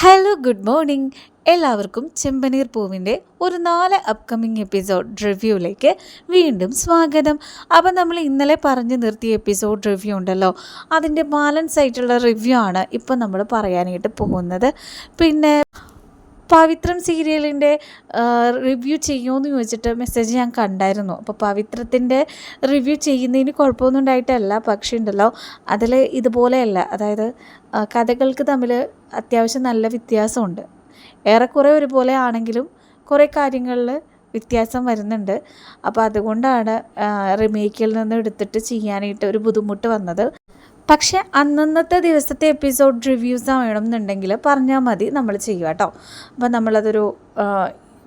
Hello good morning എല്ലാവർക്കും ചെമ്പനീർ പൂവിന്റെ ഒരു നാല് അപ്കമിങ് എപ്പിസോഡ് റിവ്യൂയിലേക്ക് വീണ്ടും സ്വാഗതം. അപ്പം നമ്മൾ ഇന്നലെ പറഞ്ഞു നിർത്തിയ എപ്പിസോഡ് റിവ്യൂ ഉണ്ടല്ലോ. അതിന്റെ ബാലൻസ് ആയിട്ടുള്ള റിവ്യൂ ആണ് ഇപ്പം നമ്മൾ പറയാനായിട്ട് പോകുന്നത്. പിന്നെ പവിത്രം സീരിയലിന്റെ റിവ്യൂ ചെയ്യുമെന്ന് ചോദിച്ചിട്ട് മെസ്സേജ് ഞാൻ കണ്ടായിരുന്നു. അപ്പോൾ പവിത്രത്തിന്റെ റിവ്യൂ ചെയ്യുന്നതിന് കുഴപ്പമൊന്നും ഉണ്ടായിട്ടല്ല പക്ഷേ ഉണ്ടല്ലോ അതിൽ ഇതുപോലെയല്ല. അതായത് കഥകൾക്ക് തമ്മിൽ അത്യാവശ്യം നല്ല വ്യത്യാസമുണ്ട്. ഏറെക്കുറെ ഒരുപോലെ ആണെങ്കിലും കുറേ കാര്യങ്ങളിൽ വ്യത്യാസം വരുന്നുണ്ട്. അപ്പോൾ അതുകൊണ്ടാണ് റിമേക്കിൽ നിന്ന് എടുത്തിട്ട് ചെയ്യാനായിട്ട് ഒരു ബുദ്ധിമുട്ട് വന്നത്. പക്ഷെ അന്നന്നത്തെ ദിവസത്തെ എപ്പിസോഡ് റിവ്യൂസ് വേണമെന്നുണ്ടെങ്കിൽ പറഞ്ഞാൽ മതി നമ്മൾ ചെയ്യുക കേട്ടോ. അപ്പോൾ നമ്മളതൊരു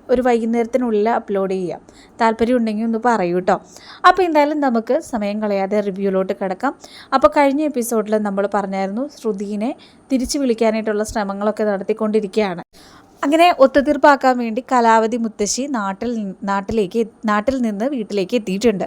ഒരു വൈകുന്നേരത്തിനുള്ളിൽ അപ്ലോഡ് ചെയ്യാം. താല്പര്യം ഉണ്ടെങ്കിൽ ഒന്ന് പറയൂ കേട്ടോ. അപ്പോൾ എന്തായാലും നമുക്ക് സമയം കളയാതെ റിവ്യൂലോട്ട് കിടക്കാം. അപ്പോൾ കഴിഞ്ഞ എപ്പിസോഡിൽ നമ്മൾ പറഞ്ഞായിരുന്നു ശ്രുതിനെ തിരിച്ചു വിളിക്കാനായിട്ടുള്ള ശ്രമങ്ങളൊക്കെ നടത്തിക്കൊണ്ടിരിക്കുകയാണ്. അങ്ങനെ ഒത്തുതീർപ്പാക്കാൻ വേണ്ടി കലാവതി മുത്തശ്ശി നാട്ടിൽ നാട്ടിലേക്ക് നാട്ടിൽ നിന്ന് വീട്ടിലേക്ക് എത്തിയിട്ടുണ്ട്.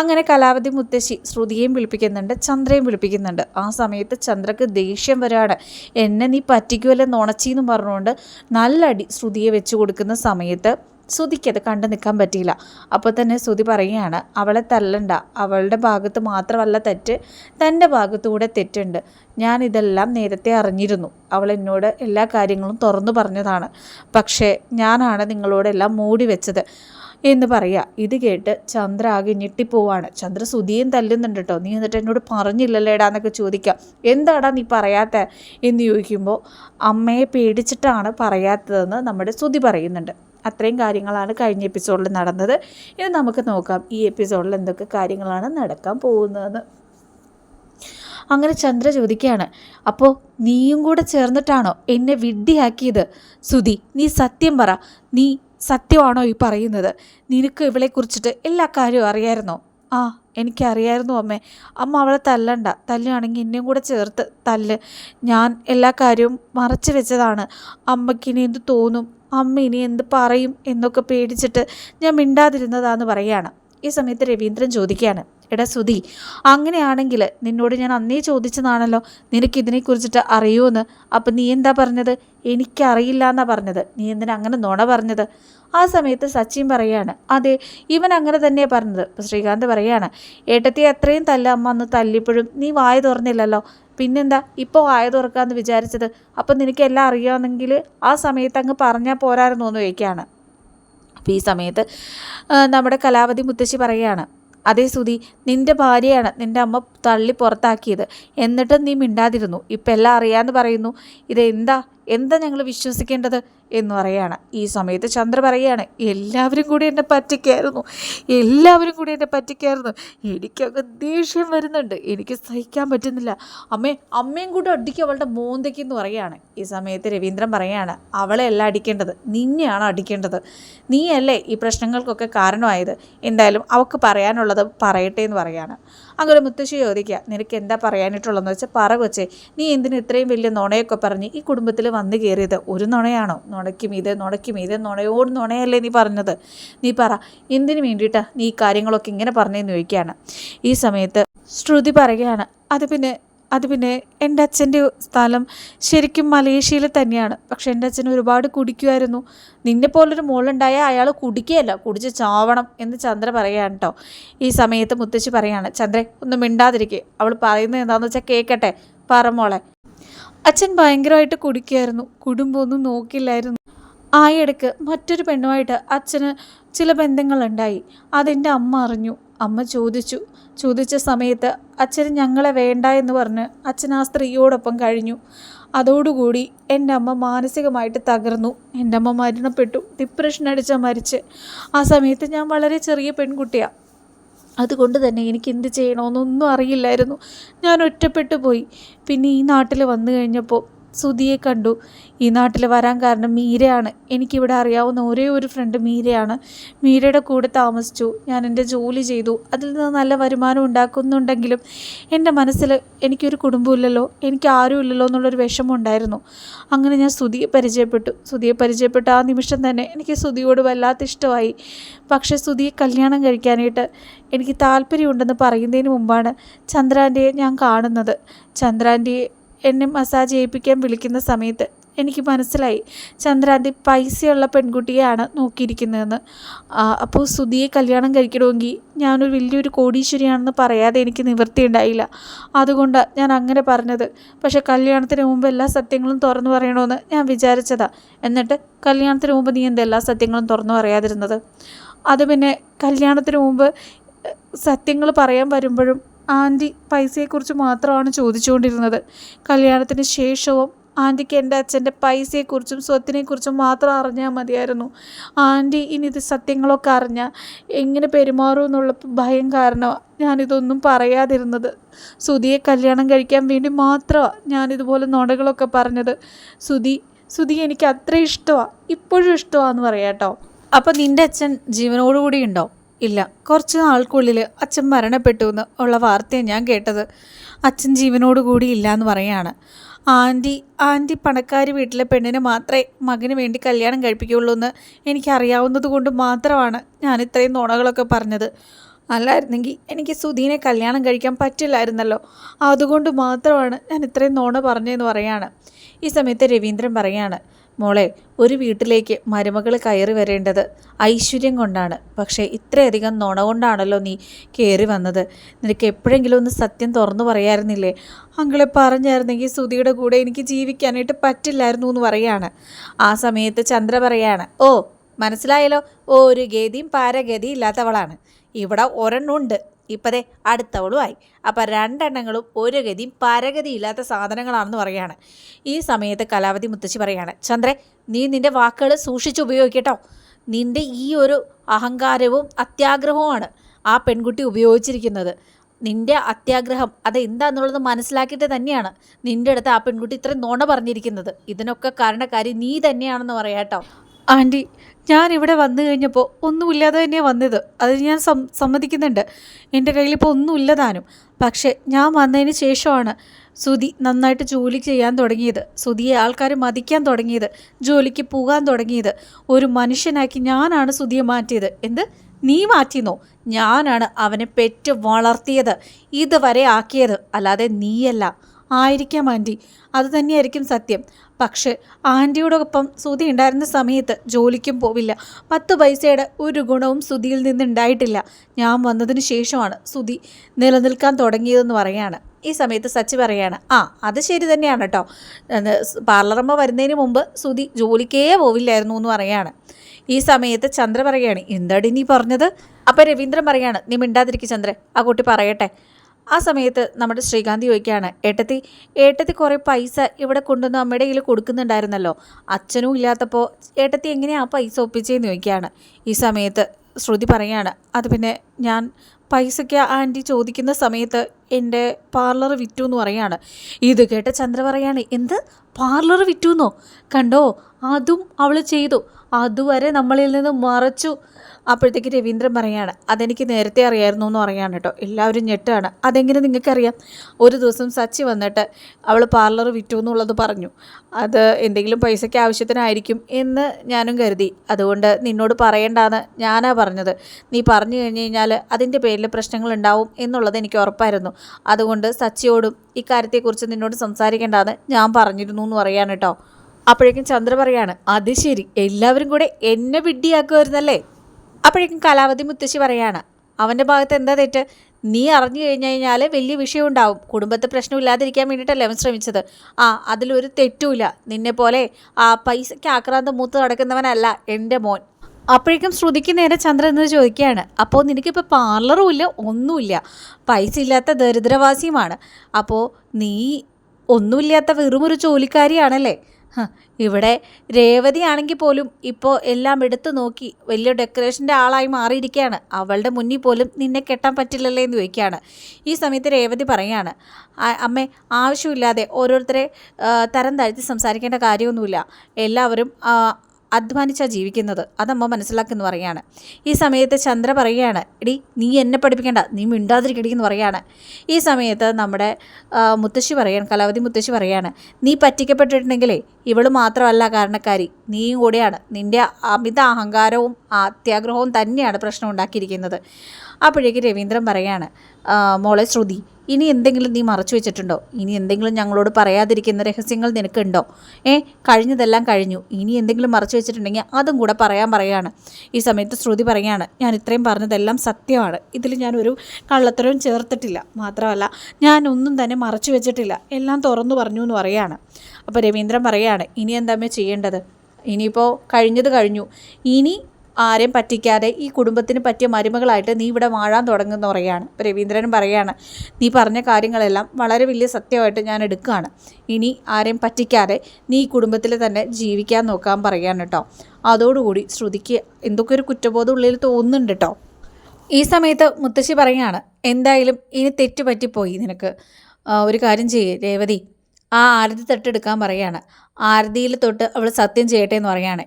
അങ്ങനെ കലാവതി മുത്തശ്ശി ശ്രുതിയെയും വിളിപ്പിക്കുന്നുണ്ട് ചന്ദ്രയും വിളിപ്പിക്കുന്നുണ്ട്. ആ സമയത്ത് ചന്ദ്രക്ക് ദേഷ്യം വരാണ്. എന്നെ നീ പറ്റിക്കുമല്ലോ നുണച്ചീന്ന് പറഞ്ഞുകൊണ്ട് നല്ലടി ശ്രുതിയെ വെച്ച് കൊടുക്കുന്ന സമയത്ത് ശ്രുതിക്കത് കണ്ടു നിൽക്കാൻ പറ്റിയില്ല. അപ്പോൾ തന്നെ ശ്രുതി പറയുകയാണ് അവളെ തല്ലണ്ട. അവളുടെ ഭാഗത്ത് മാത്രമല്ല തെറ്റ്. തന്റെ ഭാഗത്തുകൂടെ തെറ്റുണ്ട്. ഞാൻ ഇതെല്ലാം നേരത്തെ അറിഞ്ഞിരുന്നു. അവൾ എന്നോട് എല്ലാ കാര്യങ്ങളും തുറന്നു പറഞ്ഞതാണ്. പക്ഷേ ഞാനാണ് നിങ്ങളോടെല്ലാം മൂടി വെച്ചത്. എന്ന് പറയുക. ഇത് കേട്ട് ചന്ദ്ര ആകെ ഞെട്ടിപ്പോവാണ്. ചന്ദ്ര സുധിയും തല്ലുന്നുണ്ട് കേട്ടോ നീ എന്നിട്ട് എന്നോട് പറഞ്ഞില്ലല്ലേടാ എന്നൊക്കെ ചോദിക്കാം. എന്താടാ നീ പറയാത്ത? എന്ന് ചോദിക്കുമ്പോൾ അമ്മയെ പേടിച്ചിട്ടാണ് പറയാത്തതെന്ന് നമ്മുടെ സുധി പറയുന്നുണ്ട്. അത്രയും കാര്യങ്ങളാണ് കഴിഞ്ഞ എപ്പിസോഡിൽ നടന്നത്. ഇനി നമുക്ക് നോക്കാം ഈ എപ്പിസോഡിൽ എന്തൊക്കെ കാര്യങ്ങളാണ് നടക്കാൻ പോകുന്നതെന്ന്. അങ്ങനെ ചന്ദ്ര ചോദിക്കുകയാണ് അപ്പോൾ നീയും കൂടെ ചേർന്നിട്ടാണോ എന്നെ വിഡ്ഢിയാക്കിയത്? സുധി നീ സത്യം പറ. നീ സത്യമാണോ ഈ പറയുന്നത്? നിനക്ക് ഇവളെക്കുറിച്ചിട്ട് എല്ലാ കാര്യവും അറിയായിരുന്നോ? ആ എനിക്കറിയായിരുന്നു അമ്മേ. അമ്മ അവളെ തല്ലണ്ട. തല്ലുകയാണെങ്കിൽ എന്നെയും കൂടെ ചേർത്ത് തല്ല്. ഞാൻ എല്ലാ കാര്യവും മറച്ചു വെച്ചതാണ്. അമ്മയ്ക്കിനി എന്ത് തോന്നും? അമ്മ ഇനി എന്ത് പറയും എന്നൊക്കെ പേടിച്ചിട്ട് ഞാൻ മിണ്ടാതിരുന്നതാന്ന് പറയാണ്. ഈ സമയത്ത് രവീന്ദ്രൻ ചോദിക്കുകയാണ് എടാ സുധി അങ്ങനെയാണെങ്കിൽ നിന്നോട് ഞാൻ അന്നേ ചോദിച്ചതാണല്ലോ. നിനക്ക് ഇതിനെക്കുറിച്ചിട്ട് അറിയുമെന്ന് അപ്പം നീ എന്താ പറഞ്ഞത്? എനിക്കറിയില്ല എന്നാ പറഞ്ഞത്. നീ എന്തിനാ അങ്ങനെ നുണ പറഞ്ഞത്? ആ സമയത്ത് സച്ചിൻ പറയാണ് അതെ ഇവൻ അങ്ങനെ തന്നെയാണ് പറഞ്ഞത്. ശ്രീകാന്ത് പറയാണ് ഏട്ടത്തി അത്രയും തല്ല അമ്മ അന്ന് തല്ലിപ്പോഴും നീ വായ തുറന്നില്ലല്ലോ. പിന്നെന്താ? ഇപ്പോൾ വായ തുറക്കാമെന്ന് വിചാരിച്ചത്. അപ്പം നിനക്ക് എല്ലാം അറിയാമെന്നെങ്കിൽ ആ സമയത്ത് അങ്ങ് പറഞ്ഞാൽ പോരായിരുന്നു എന്ന് ചോദിക്കുകയാണ്. അപ്പോൾ ഈ സമയത്ത് നമ്മുടെ കലാവതി മുത്തശ്ശി പറയുകയാണ്. അതേ സുധി നിന്റെ ഭാര്യയാണ് നിന്റെ അമ്മ തള്ളി പുറത്താക്കിയത്. എന്നിട്ടും നീ മിണ്ടാതിരുന്നു. ഇപ്പം എല്ലാം അറിയാമെന്ന് പറയുന്നു. ഇതെന്താ എന്താ? ഞങ്ങൾ വിശ്വസിക്കേണ്ടത്? എന്ന് പറയാണ്. ഈ സമയത്ത് ചന്ദ്ര പറയാണ് എല്ലാവരും കൂടി എന്നെ പറ്റിക്കായിരുന്നു എല്ലാവരും കൂടി എന്നെ പറ്റിക്കായിരുന്നു. എനിക്കങ്ങ് ദേഷ്യം വരുന്നുണ്ട്. എനിക്ക് സഹിക്കാൻ പറ്റുന്നില്ല. അമ്മേ അമ്മയും കൂടെ അടിക്കും അവളുടെ മോന്തയ്ക്ക് എന്ന് പറയാണ്. ഈ സമയത്ത് രവീന്ദ്രൻ പറയാണ് അവളെ അല്ല അടിക്കേണ്ടത് നിന്നെയാണ് അടിക്കേണ്ടത്. നീയല്ലേ ഈ പ്രശ്നങ്ങൾക്കൊക്കെ കാരണമായത്? എന്തായാലും അവൾക്ക് പറയാനുള്ളത് പറയട്ടെ എന്ന് പറയാണ്. അങ്ങനെ മുത്തശ്ശി ചോദിക്കുക നിനക്ക് എന്താ പറയാനായിട്ടുള്ളതെന്ന് വെച്ചാൽ പറ കൊച്ചേ. നീ എന്തിനു ഇത്രയും വലിയ നുണയൊക്കെ പറഞ്ഞ് ഈ കുടുംബത്തിൽ വന്നു കയറിയത്? ഒരു നുണയാണോ? നുണയ്ക്കും ഇത് നുണയ്ക്കും ഇത് നുണയോട് നുണയല്ലേ നീ പറഞ്ഞത്? നീ പറ എന്തിനു വേണ്ടിയിട്ടാ നീ കാര്യങ്ങളൊക്കെ ഇങ്ങനെ പറഞ്ഞതെന്ന് ചോദിക്കുകയാണ്. ഈ സമയത്ത് ശ്രുതി പറയുകയാണ് അത് പിന്നെ അത് പിന്നെ എന്റെ അച്ഛന്റെ സ്ഥലം ശരിക്കും മലേഷ്യയിൽ തന്നെയാണ്. പക്ഷെ എന്റെ അച്ഛൻ ഒരുപാട് കുടിക്കുമായിരുന്നു. നിന്നെ പോലൊരു മോളുണ്ടായ അയാൾ കുടിക്കുകയല്ല കുടിച്ച് ചാവണം എന്ന് ചന്ദ്ര പറയുകയാണ് കേട്ടോ ഈ സമയത്ത് മുത്തശ്ശി പറയാണ് ചന്ദ്ര ഒന്നും മിണ്ടാതിരിക്കുക അവൾ പറയുന്നത് എന്താണെന്ന് വെച്ചാൽ കേൾക്കട്ടെ. പറ മോളെ. അച്ഛൻ ഭയങ്കരമായിട്ട് കുടിക്കുകയായിരുന്നു കുടുംബമൊന്നും നോക്കില്ലായിരുന്നു. ആ ഇടയ്ക്ക് മറ്റൊരു പെണ്ണുമായിട്ട് അച്ഛന് ചില ബന്ധങ്ങളുണ്ടായി. അതെന്റെ അമ്മ അറിഞ്ഞു. അമ്മ ചോദിച്ചു. ചോദിച്ച സമയത്ത് അച്ഛന് ഞങ്ങളെ വേണ്ട എന്ന് പറഞ്ഞ് അച്ഛൻ ആ സ്ത്രീയോടൊപ്പം കഴിഞ്ഞു. അതോടുകൂടി എന്റെ അമ്മ മാനസികമായിട്ട് തകർന്നു. എന്റെ അമ്മ മരണപ്പെട്ടു. ഡിപ്രഷൻ അടിച്ച മരിച്ച്. ആ സമയത്ത് ഞാൻ വളരെ ചെറിയ പെൺകുട്ടിയാണ് അതുകൊണ്ട് തന്നെ എനിക്ക് എന്ത് ചെയ്യണമെന്നൊന്നും അറിയില്ലായിരുന്നു. ഞാൻ ഒറ്റപ്പെട്ടു പോയി. പിന്നെ ഈ നാട്ടിൽ വന്നു കഴിഞ്ഞപ്പോൾ സുധിയെ കണ്ടു. ഈ നാട്ടിൽ വരാൻ കാരണം മീരയാണ്. എനിക്കിവിടെ അറിയാവുന്ന ഒരേ ഒരു ഫ്രണ്ട് മീരയാണ്. മീരയുടെ കൂടെ താമസിച്ചു. ഞാൻ എന്റെ ജോലി ചെയ്തു. അതിൽ നിന്ന് നല്ല വരുമാനം ഉണ്ടാക്കുന്നുണ്ടെങ്കിലും എന്റെ മനസ്സിൽ എനിക്കൊരു കുടുംബമില്ലല്ലോ എനിക്ക് ആരും ഇല്ലല്ലോ എന്നുള്ളൊരു വിഷമം ഉണ്ടായിരുന്നു അങ്ങനെ ഞാൻ സുധിയെ പരിചയപ്പെട്ടു. സുധിയെ പരിചയപ്പെട്ട ആ നിമിഷം തന്നെ എനിക്ക് സുധിയോട് വല്ലാത്ത ഇഷ്ടമായി. പക്ഷേ സുധിയെ കല്യാണം കഴിക്കാനായിട്ട് എനിക്ക് താല്പര്യമുണ്ടെന്ന് പറയുന്നതിന് മുമ്പാണ് ചന്ദ്രാന്റെയെ ഞാൻ കാണുന്നത്. ചന്ദ്രാന്റെയെ എന്നെ മസാജ് ചെയ്യിപ്പിക്കാൻ വിളിക്കുന്ന സമയത്ത് എനിക്ക് മനസ്സിലായി ചന്ദ്രാന്തി പൈസയുള്ള പെൺകുട്ടിയാണ് നോക്കിയിരിക്കുന്നതെന്ന്. അപ്പോൾ സുധിയെ കല്യാണം കഴിക്കണമെങ്കിൽ ഞാനൊരു വലിയൊരു കോടീശ്വരിയാണെന്ന് പറയാതെ എനിക്ക് നിവൃത്തിയുണ്ടായില്ല അതുകൊണ്ട് ഞാൻ അങ്ങനെ പറഞ്ഞത്. പക്ഷെ കല്യാണത്തിന് മുമ്പ് എല്ലാ സത്യങ്ങളും തുറന്നു പറയണമെന്ന് ഞാൻ വിചാരിച്ചതാ. എന്നിട്ട് കല്യാണത്തിന് മുമ്പ് നീ എന്തെല്ലാ സത്യങ്ങളും തുറന്നു പറയാതിരുന്നത്? അത് പിന്നെ കല്യാണത്തിന് മുമ്പ് സത്യങ്ങൾ പറയാൻ വരുമ്പോഴും ആന്റി പൈസയെക്കുറിച്ച് മാത്രമാണ് ചോദിച്ചുകൊണ്ടിരുന്നത്. കല്യാണത്തിന് ശേഷവും ആന്റിക്ക് എന്റെ അച്ഛന്റെ പൈസയെക്കുറിച്ചും സ്വത്തിനെക്കുറിച്ചും മാത്രം അറിഞ്ഞാൽ മതിയായിരുന്നു. ആന്റി ഇനി ഇത് സത്യങ്ങളൊക്കെ അറിഞ്ഞാൽ എങ്ങനെ പെരുമാറും എന്നുള്ള ഭയം കാരണം ഞാനിതൊന്നും പറയാതിരുന്നത്. സുധിയെ കല്യാണം കഴിക്കാൻ വേണ്ടി മാത്രമാണ് ഞാനിതുപോലെ നുണകളൊക്കെ പറഞ്ഞത്. സുധി സുധി എനിക്ക് അത്ര ഇഷ്ടമാണ്. ഇപ്പോഴും ഇഷ്ടമാണെന്ന് പറയാം കേട്ടോ. അപ്പം നിന്റെ അച്ഛൻ ജീവനോടുകൂടി ഉണ്ടോ? ഇല്ല കുറച്ച് നാൾക്കുള്ളിൽ അച്ഛൻ മരണപ്പെട്ടു എന്ന് ഉള്ള വാർത്തയാണ് ഞാൻ കേട്ടത്. അച്ഛൻ ജീവനോട് കൂടി ഇല്ല എന്ന് പറയാണ് ആന്റി ആന്റി പണക്കാരി വീട്ടിലെ പെണ്ണിനെ മാത്രമേ മകന് വേണ്ടി കല്യാണം കഴിപ്പിക്കുകയുള്ളൂ എന്ന് എനിക്കറിയാവുന്നത് കൊണ്ട് മാത്രമാണ് ഞാൻ ഇത്രയും നുണകളൊക്കെ പറഞ്ഞത്. അല്ലായിരുന്നെങ്കിൽ എനിക്ക് സുധീനെ കല്യാണം കഴിക്കാൻ പറ്റില്ലായിരുന്നല്ലോ. അതുകൊണ്ട് മാത്രമാണ് ഞാൻ ഇത്രയും നോണ പറഞ്ഞതെന്ന് പറയാണ് ഈ സമയത്ത് രവീന്ദ്രൻ പറയാണ് മോളെ ഒരു വീട്ടിലേക്ക് മരുമകൾ കയറി വരേണ്ടത് ഐശ്വര്യം കൊണ്ടാണ്. പക്ഷേ ഇത്രയധികം നുണ കൊണ്ടാണല്ലോ നീ കയറി വന്നത്. നിനക്ക് എപ്പോഴെങ്കിലും ഒന്ന് സത്യം തുറന്നു പറയായിരുന്നില്ലേ? അങ്ങളെ പറഞ്ഞായിരുന്നെങ്കിൽ സുധിയുടെ കൂടെ എനിക്ക് ജീവിക്കാനായിട്ട് പറ്റില്ലായിരുന്നു എന്ന് പറയാണ്. ആ സമയത്ത് ചന്ദ്ര പറയാണ് ഓ മനസ്സിലായല്ലോ? ഒരു ഗതിയും പാരഗതിയും ഇല്ലാത്തവളാണ്. ഇവിടെ ഒരെണ്ണമുണ്ട്. ഇപ്പതേ അടുത്തവളുമായി. അപ്പം രണ്ടെണ്ണങ്ങളും ഒരു ഗതിയും പരഗതിയില്ലാത്ത സാധനങ്ങളാണെന്ന് പറയാണ് ഈ സമയത്ത് കലാവതി മുത്തശ്ശി പറയാണ് ചന്ദ്രേ നീ നിന്റെ വാക്കുകൾ സൂക്ഷിച്ച് ഉപയോഗിക്കട്ടോ. നിന്റെ ഈ ഒരു അഹങ്കാരവും അത്യാഗ്രഹവുമാണ് ആ പെൺകുട്ടി ഉപയോഗിച്ചിരിക്കുന്നത്. നിന്റെ അത്യാഗ്രഹം അത് എന്താണെന്നുള്ളത് മനസ്സിലാക്കിയിട്ട് തന്നെയാണ് നിന്റെ അടുത്ത് ആ പെൺകുട്ടി ഇത്രയും നുണ പറഞ്ഞിരിക്കുന്നത്. ഇതിനൊക്കെ കാരണക്കാരി നീ തന്നെയാണെന്ന് പറയാട്ടോ. ആന്റി ഞാൻ ഇവിടെ വന്നു കഴിഞ്ഞപ്പോൾ ഒന്നുമില്ലാതെ തന്നെയാണ് വന്നത്. അത് ഞാൻ സമ്മതിക്കുന്നുണ്ട്. എന്റെ കയ്യിലിപ്പോൾ ഒന്നുമില്ല താനും. പക്ഷേ ഞാൻ വന്നതിന് ശേഷമാണ് സുധി നന്നായിട്ട് ജോലി ചെയ്യാൻ തുടങ്ങിയത്. സുധിയെ ആൾക്കാർ മതിക്കാൻ തുടങ്ങിയത്. ജോലിക്ക് പോകാൻ തുടങ്ങിയത്. ഒരു മനുഷ്യനാക്കി ഞാനാണ് സുധിയെ മാറ്റിയത്. എന്ത്? നീ മാറ്റിയെന്നോ ഞാനാണ് അവനെ പെറ്റ് വളർത്തിയത്. ഇതുവരെ ആക്കിയത്. അല്ലാതെ നീയല്ല. ആയിരിക്കാം ആന്റി അത് തന്നെയായിരിക്കും സത്യം. പക്ഷേ ആന്റിയോടൊപ്പം സുധി ഉണ്ടായിരുന്ന സമയത്ത് ജോലിക്കും പോവില്ല. പത്ത് പൈസയുടെ ഒരു ഗുണവും സുധിയിൽ നിന്നുണ്ടായിട്ടില്ല. ഞാൻ വന്നതിന് ശേഷമാണ് സുധി നിലനിൽക്കാൻ തുടങ്ങിയതെന്ന് പറയാണ്. ഈ സമയത്ത് സച്ചി പറയാണ് ആ അത് ശരി തന്നെയാണ് കേട്ടോ പാർലറമ്മ വരുന്നതിന് മുമ്പ് സുധി ജോലിക്കേ പോവില്ലായിരുന്നു എന്ന് പറയാണ്. ഈ സമയത്ത് ചന്ദ്ര പറയാണ് എന്താടി നീ പറഞ്ഞത്? അപ്പം രവീന്ദ്രൻ പറയാണ് നീ മിണ്ടാതിരിക്കും ചന്ദ്രൻ. ആ കുട്ടി പറയട്ടെ. ആ സമയത്ത് നമ്മുടെ ശ്രീകാന്ത് ചോദിക്കുകയാണ് ഏട്ടത്തി ഏട്ടത്തി കുറേ പൈസ ഇവിടെ കൊണ്ടുവന്ന് അമ്മയുടെ കയ്യിൽ കൊടുക്കുന്നുണ്ടായിരുന്നല്ലോ. അച്ഛനും ഇല്ലാത്തപ്പോൾ ഏട്ടത്തി എങ്ങനെയാണ് ആ പൈസ ഒപ്പിച്ചതെന്ന് ചോദിക്കുകയാണ്. ഈ സമയത്ത് ശ്രുതി പറയാണ് അത് പിന്നെ ഞാൻ പൈസയ്ക്ക് ആന്റി ചോദിക്കുന്ന സമയത്ത് എന്റെ പാർലർ വിറ്റു എന്ന് പറയാണ്. ഇത് കേട്ട ചന്ദ്ര പറയാണ് എന്ത്? പാർലർ വിറ്റു എന്നോ കണ്ടോ? അതും അവൾ ചെയ്തു. അതുവരെ നമ്മളിൽ നിന്ന് മറച്ചു. അപ്പോഴത്തേക്ക് രവീന്ദ്രൻ പറയാണ് അതെനിക്ക് നേരത്തെ അറിയായിരുന്നു എന്ന് പറയാണ് കേട്ടോ എല്ലാവരും ഞെട്ടാണ്. അതെങ്ങനെ നിങ്ങൾക്കറിയാം? ഒരു ദിവസം സച്ചി വന്നിട്ട് അവൾ പാർലർ വിറ്റു എന്നുള്ളത് പറഞ്ഞു. അത് എന്തെങ്കിലും പൈസയ്ക്ക് ആവശ്യത്തിനായിരിക്കും എന്ന് ഞാനും കരുതി. അതുകൊണ്ട് നിന്നോട് പറയണ്ടാന്ന് ഞാനാ പറഞ്ഞത്. നീ പറഞ്ഞു കഴിഞ്ഞ് കഴിഞ്ഞാൽ അതിന്റെ പേരിൽ പ്രശ്നങ്ങൾ ഉണ്ടാവും എന്നുള്ളത് എനിക്ക് ഉറപ്പായിരുന്നു. അതുകൊണ്ട് സച്ചിയോടും ഇക്കാര്യത്തെക്കുറിച്ച് നിന്നോട് സംസാരിക്കേണ്ടാന്ന് ഞാൻ പറഞ്ഞിരുന്നു എന്ന് പറയാൻ കേട്ടോ അപ്പോഴേക്കും ചന്ദ്ര പറയാണ് അത് ശരി എല്ലാവരും കൂടെ എന്നെ വിഡ്ഢിയാക്കുമായിരുന്നല്ലേ? അപ്പോഴേക്കും കലാവതി മുത്തശ്ശി പറയാണ് അവന്റെ ഭാഗത്ത് എന്താ തെറ്റ്? നീ അറിഞ്ഞു കഴിഞ്ഞു കഴിഞ്ഞാൽ വലിയ വിഷയം ഉണ്ടാവും. കുടുംബത്തെ പ്രശ്നം ഇല്ലാതിരിക്കാൻ വേണ്ടിയിട്ടല്ലേ അവൻ ശ്രമിച്ചത്. ആ അതിലൊരു തെറ്റുമില്ല. നിന്നെ പോലെ ആ പൈസയ്ക്ക് ആക്രാന്തം മൂത്ത് നടക്കുന്നവനല്ല എന്റെ മോൻ. അപ്പോഴേക്കും ശ്രുതിക്ക് നേരെ ചന്ദ്രൻ എന്ന് ചോദിക്കുകയാണ് അപ്പോൾ നിനക്കിപ്പോൾ പാർലറും ഇല്ല ഒന്നുമില്ല. പൈസ ഇല്ലാത്ത ദരിദ്രവാസിയുമാണ്. അപ്പോൾ നീ ഒന്നുമില്ലാത്ത വെറുമൊരു ജോലിക്കാരിയാണല്ലേ? ഇവിടെ രേവതി ആണെങ്കിൽ പോലും ഇപ്പോൾ എല്ലാം എടുത്തു നോക്കി വലിയ ഡെക്കറേഷന്റെ ആളായി മാറിയിരിക്കുകയാണ് അവളുടെ മുന്നിൽ പോലും നിന്നെ കെട്ടാൻ പറ്റില്ലല്ലേ എന്ന് ചോദിക്കുകയാണ്. ഈ സമയത്ത് രേവതി പറയാണ് അമ്മ ആവശ്യമില്ലാതെ ഓരോരുത്തരെ തരം താഴ്ത്തി സംസാരിക്കേണ്ട കാര്യമൊന്നുമില്ല. എല്ലാവരും അധ്വാനിച്ചാണ് ജീവിക്കുന്നത്. അതമ്മ മനസ്സിലാക്കുന്നു പറയാണ് ഈ സമയത്ത് ചന്ദ്ര പറയുകയാണ് എടി നീ എന്നെ പഠിപ്പിക്കേണ്ട നീ മിണ്ടാതിരിക്കടി എന്ന് പറയാണ് ഈ സമയത്ത് നമ്മുടെ മുത്തശ്ശി പറയാണ് കലാവതി മുത്തശ്ശി പറയാണ് നീ പറ്റിക്കപ്പെട്ടിട്ടുണ്ടെങ്കിലേ ഇവൾ മാത്രമല്ല കാരണക്കാരി. നീയും കൂടെയാണ്. നിന്റെ അമിത അഹങ്കാരവും അത്യാഗ്രഹവും തന്നെയാണ് പ്രശ്നം ഉണ്ടാക്കിയിരിക്കുന്നത്. അപ്പോഴേക്ക് രവീന്ദ്രൻ പറയാണ് മോളെ ശ്രുതി ഇനി എന്തെങ്കിലും നീ മറച്ചു വെച്ചിട്ടുണ്ടോ? ഇനി എന്തെങ്കിലും ഞങ്ങളോട് പറയാതിരിക്കുന്ന രഹസ്യങ്ങൾ നിനക്കുണ്ടോ? ഏ കഴിഞ്ഞതെല്ലാം കഴിഞ്ഞു. ഇനി എന്തെങ്കിലും മറച്ചു വെച്ചിട്ടുണ്ടെങ്കിൽ അതും കൂടെ പറയാൻ പറയാണ് ഈ സമയത്ത് ശ്രുതി പറയാണ് ഞാൻ ഇത്രയും പറഞ്ഞതെല്ലാം സത്യമാണ്. ഇതിൽ ഞാനൊരു കള്ളത്തരവും ചേർത്തിട്ടില്ല. മാത്രമല്ല ഞാൻ ഒന്നും തന്നെ മറച്ചു വെച്ചിട്ടില്ല. എല്ലാം തുറന്നു പറഞ്ഞു എന്ന് പറയാണ് അപ്പോൾ രവീന്ദ്രൻ പറയാണ് ഇനി എന്താ ചെയ്യേണ്ടത്? ഇനിയിപ്പോൾ കഴിഞ്ഞത് കഴിഞ്ഞു. ഇനി ആരെയും പറ്റിക്കാതെ ഈ കുടുംബത്തിന് പറ്റിയ മരുമകളായിട്ട് നീ ഇവിടെ വാഴാൻ തുടങ്ങുന്ന പറയാണ് ഇപ്പം രവീന്ദ്രൻ പറയാണ് നീ പറഞ്ഞ കാര്യങ്ങളെല്ലാം വളരെ വലിയ സത്യമായിട്ട് ഞാൻ എടുക്കുകയാണ് ഇനി ആരെയും പറ്റിക്കാതെ നീ ഈ കുടുംബത്തിൽ തന്നെ ജീവിക്കാൻ നോക്കാൻ പറയാണ് കേട്ടോ അതോടുകൂടി ശ്രുതിക്ക് എന്തൊക്കെ ഒരു കുറ്റബോധം ഉള്ളിൽ തോന്നുന്നുണ്ട് കേട്ടോ ഈ സമയത്ത് മുത്തശ്ശി പറയാണ് എന്തായാലും ഇനി തെറ്റ് പറ്റിപ്പോയി നിനക്ക് ഒരു കാര്യം ചെയ്യേ രേവതി. ആ ആരതി തട്ടെടുക്കാൻ പറയാണ്. ആരതിയിൽ തൊട്ട് അവൾ സത്യം ചെയ്യട്ടെ എന്ന് പറയാണ്.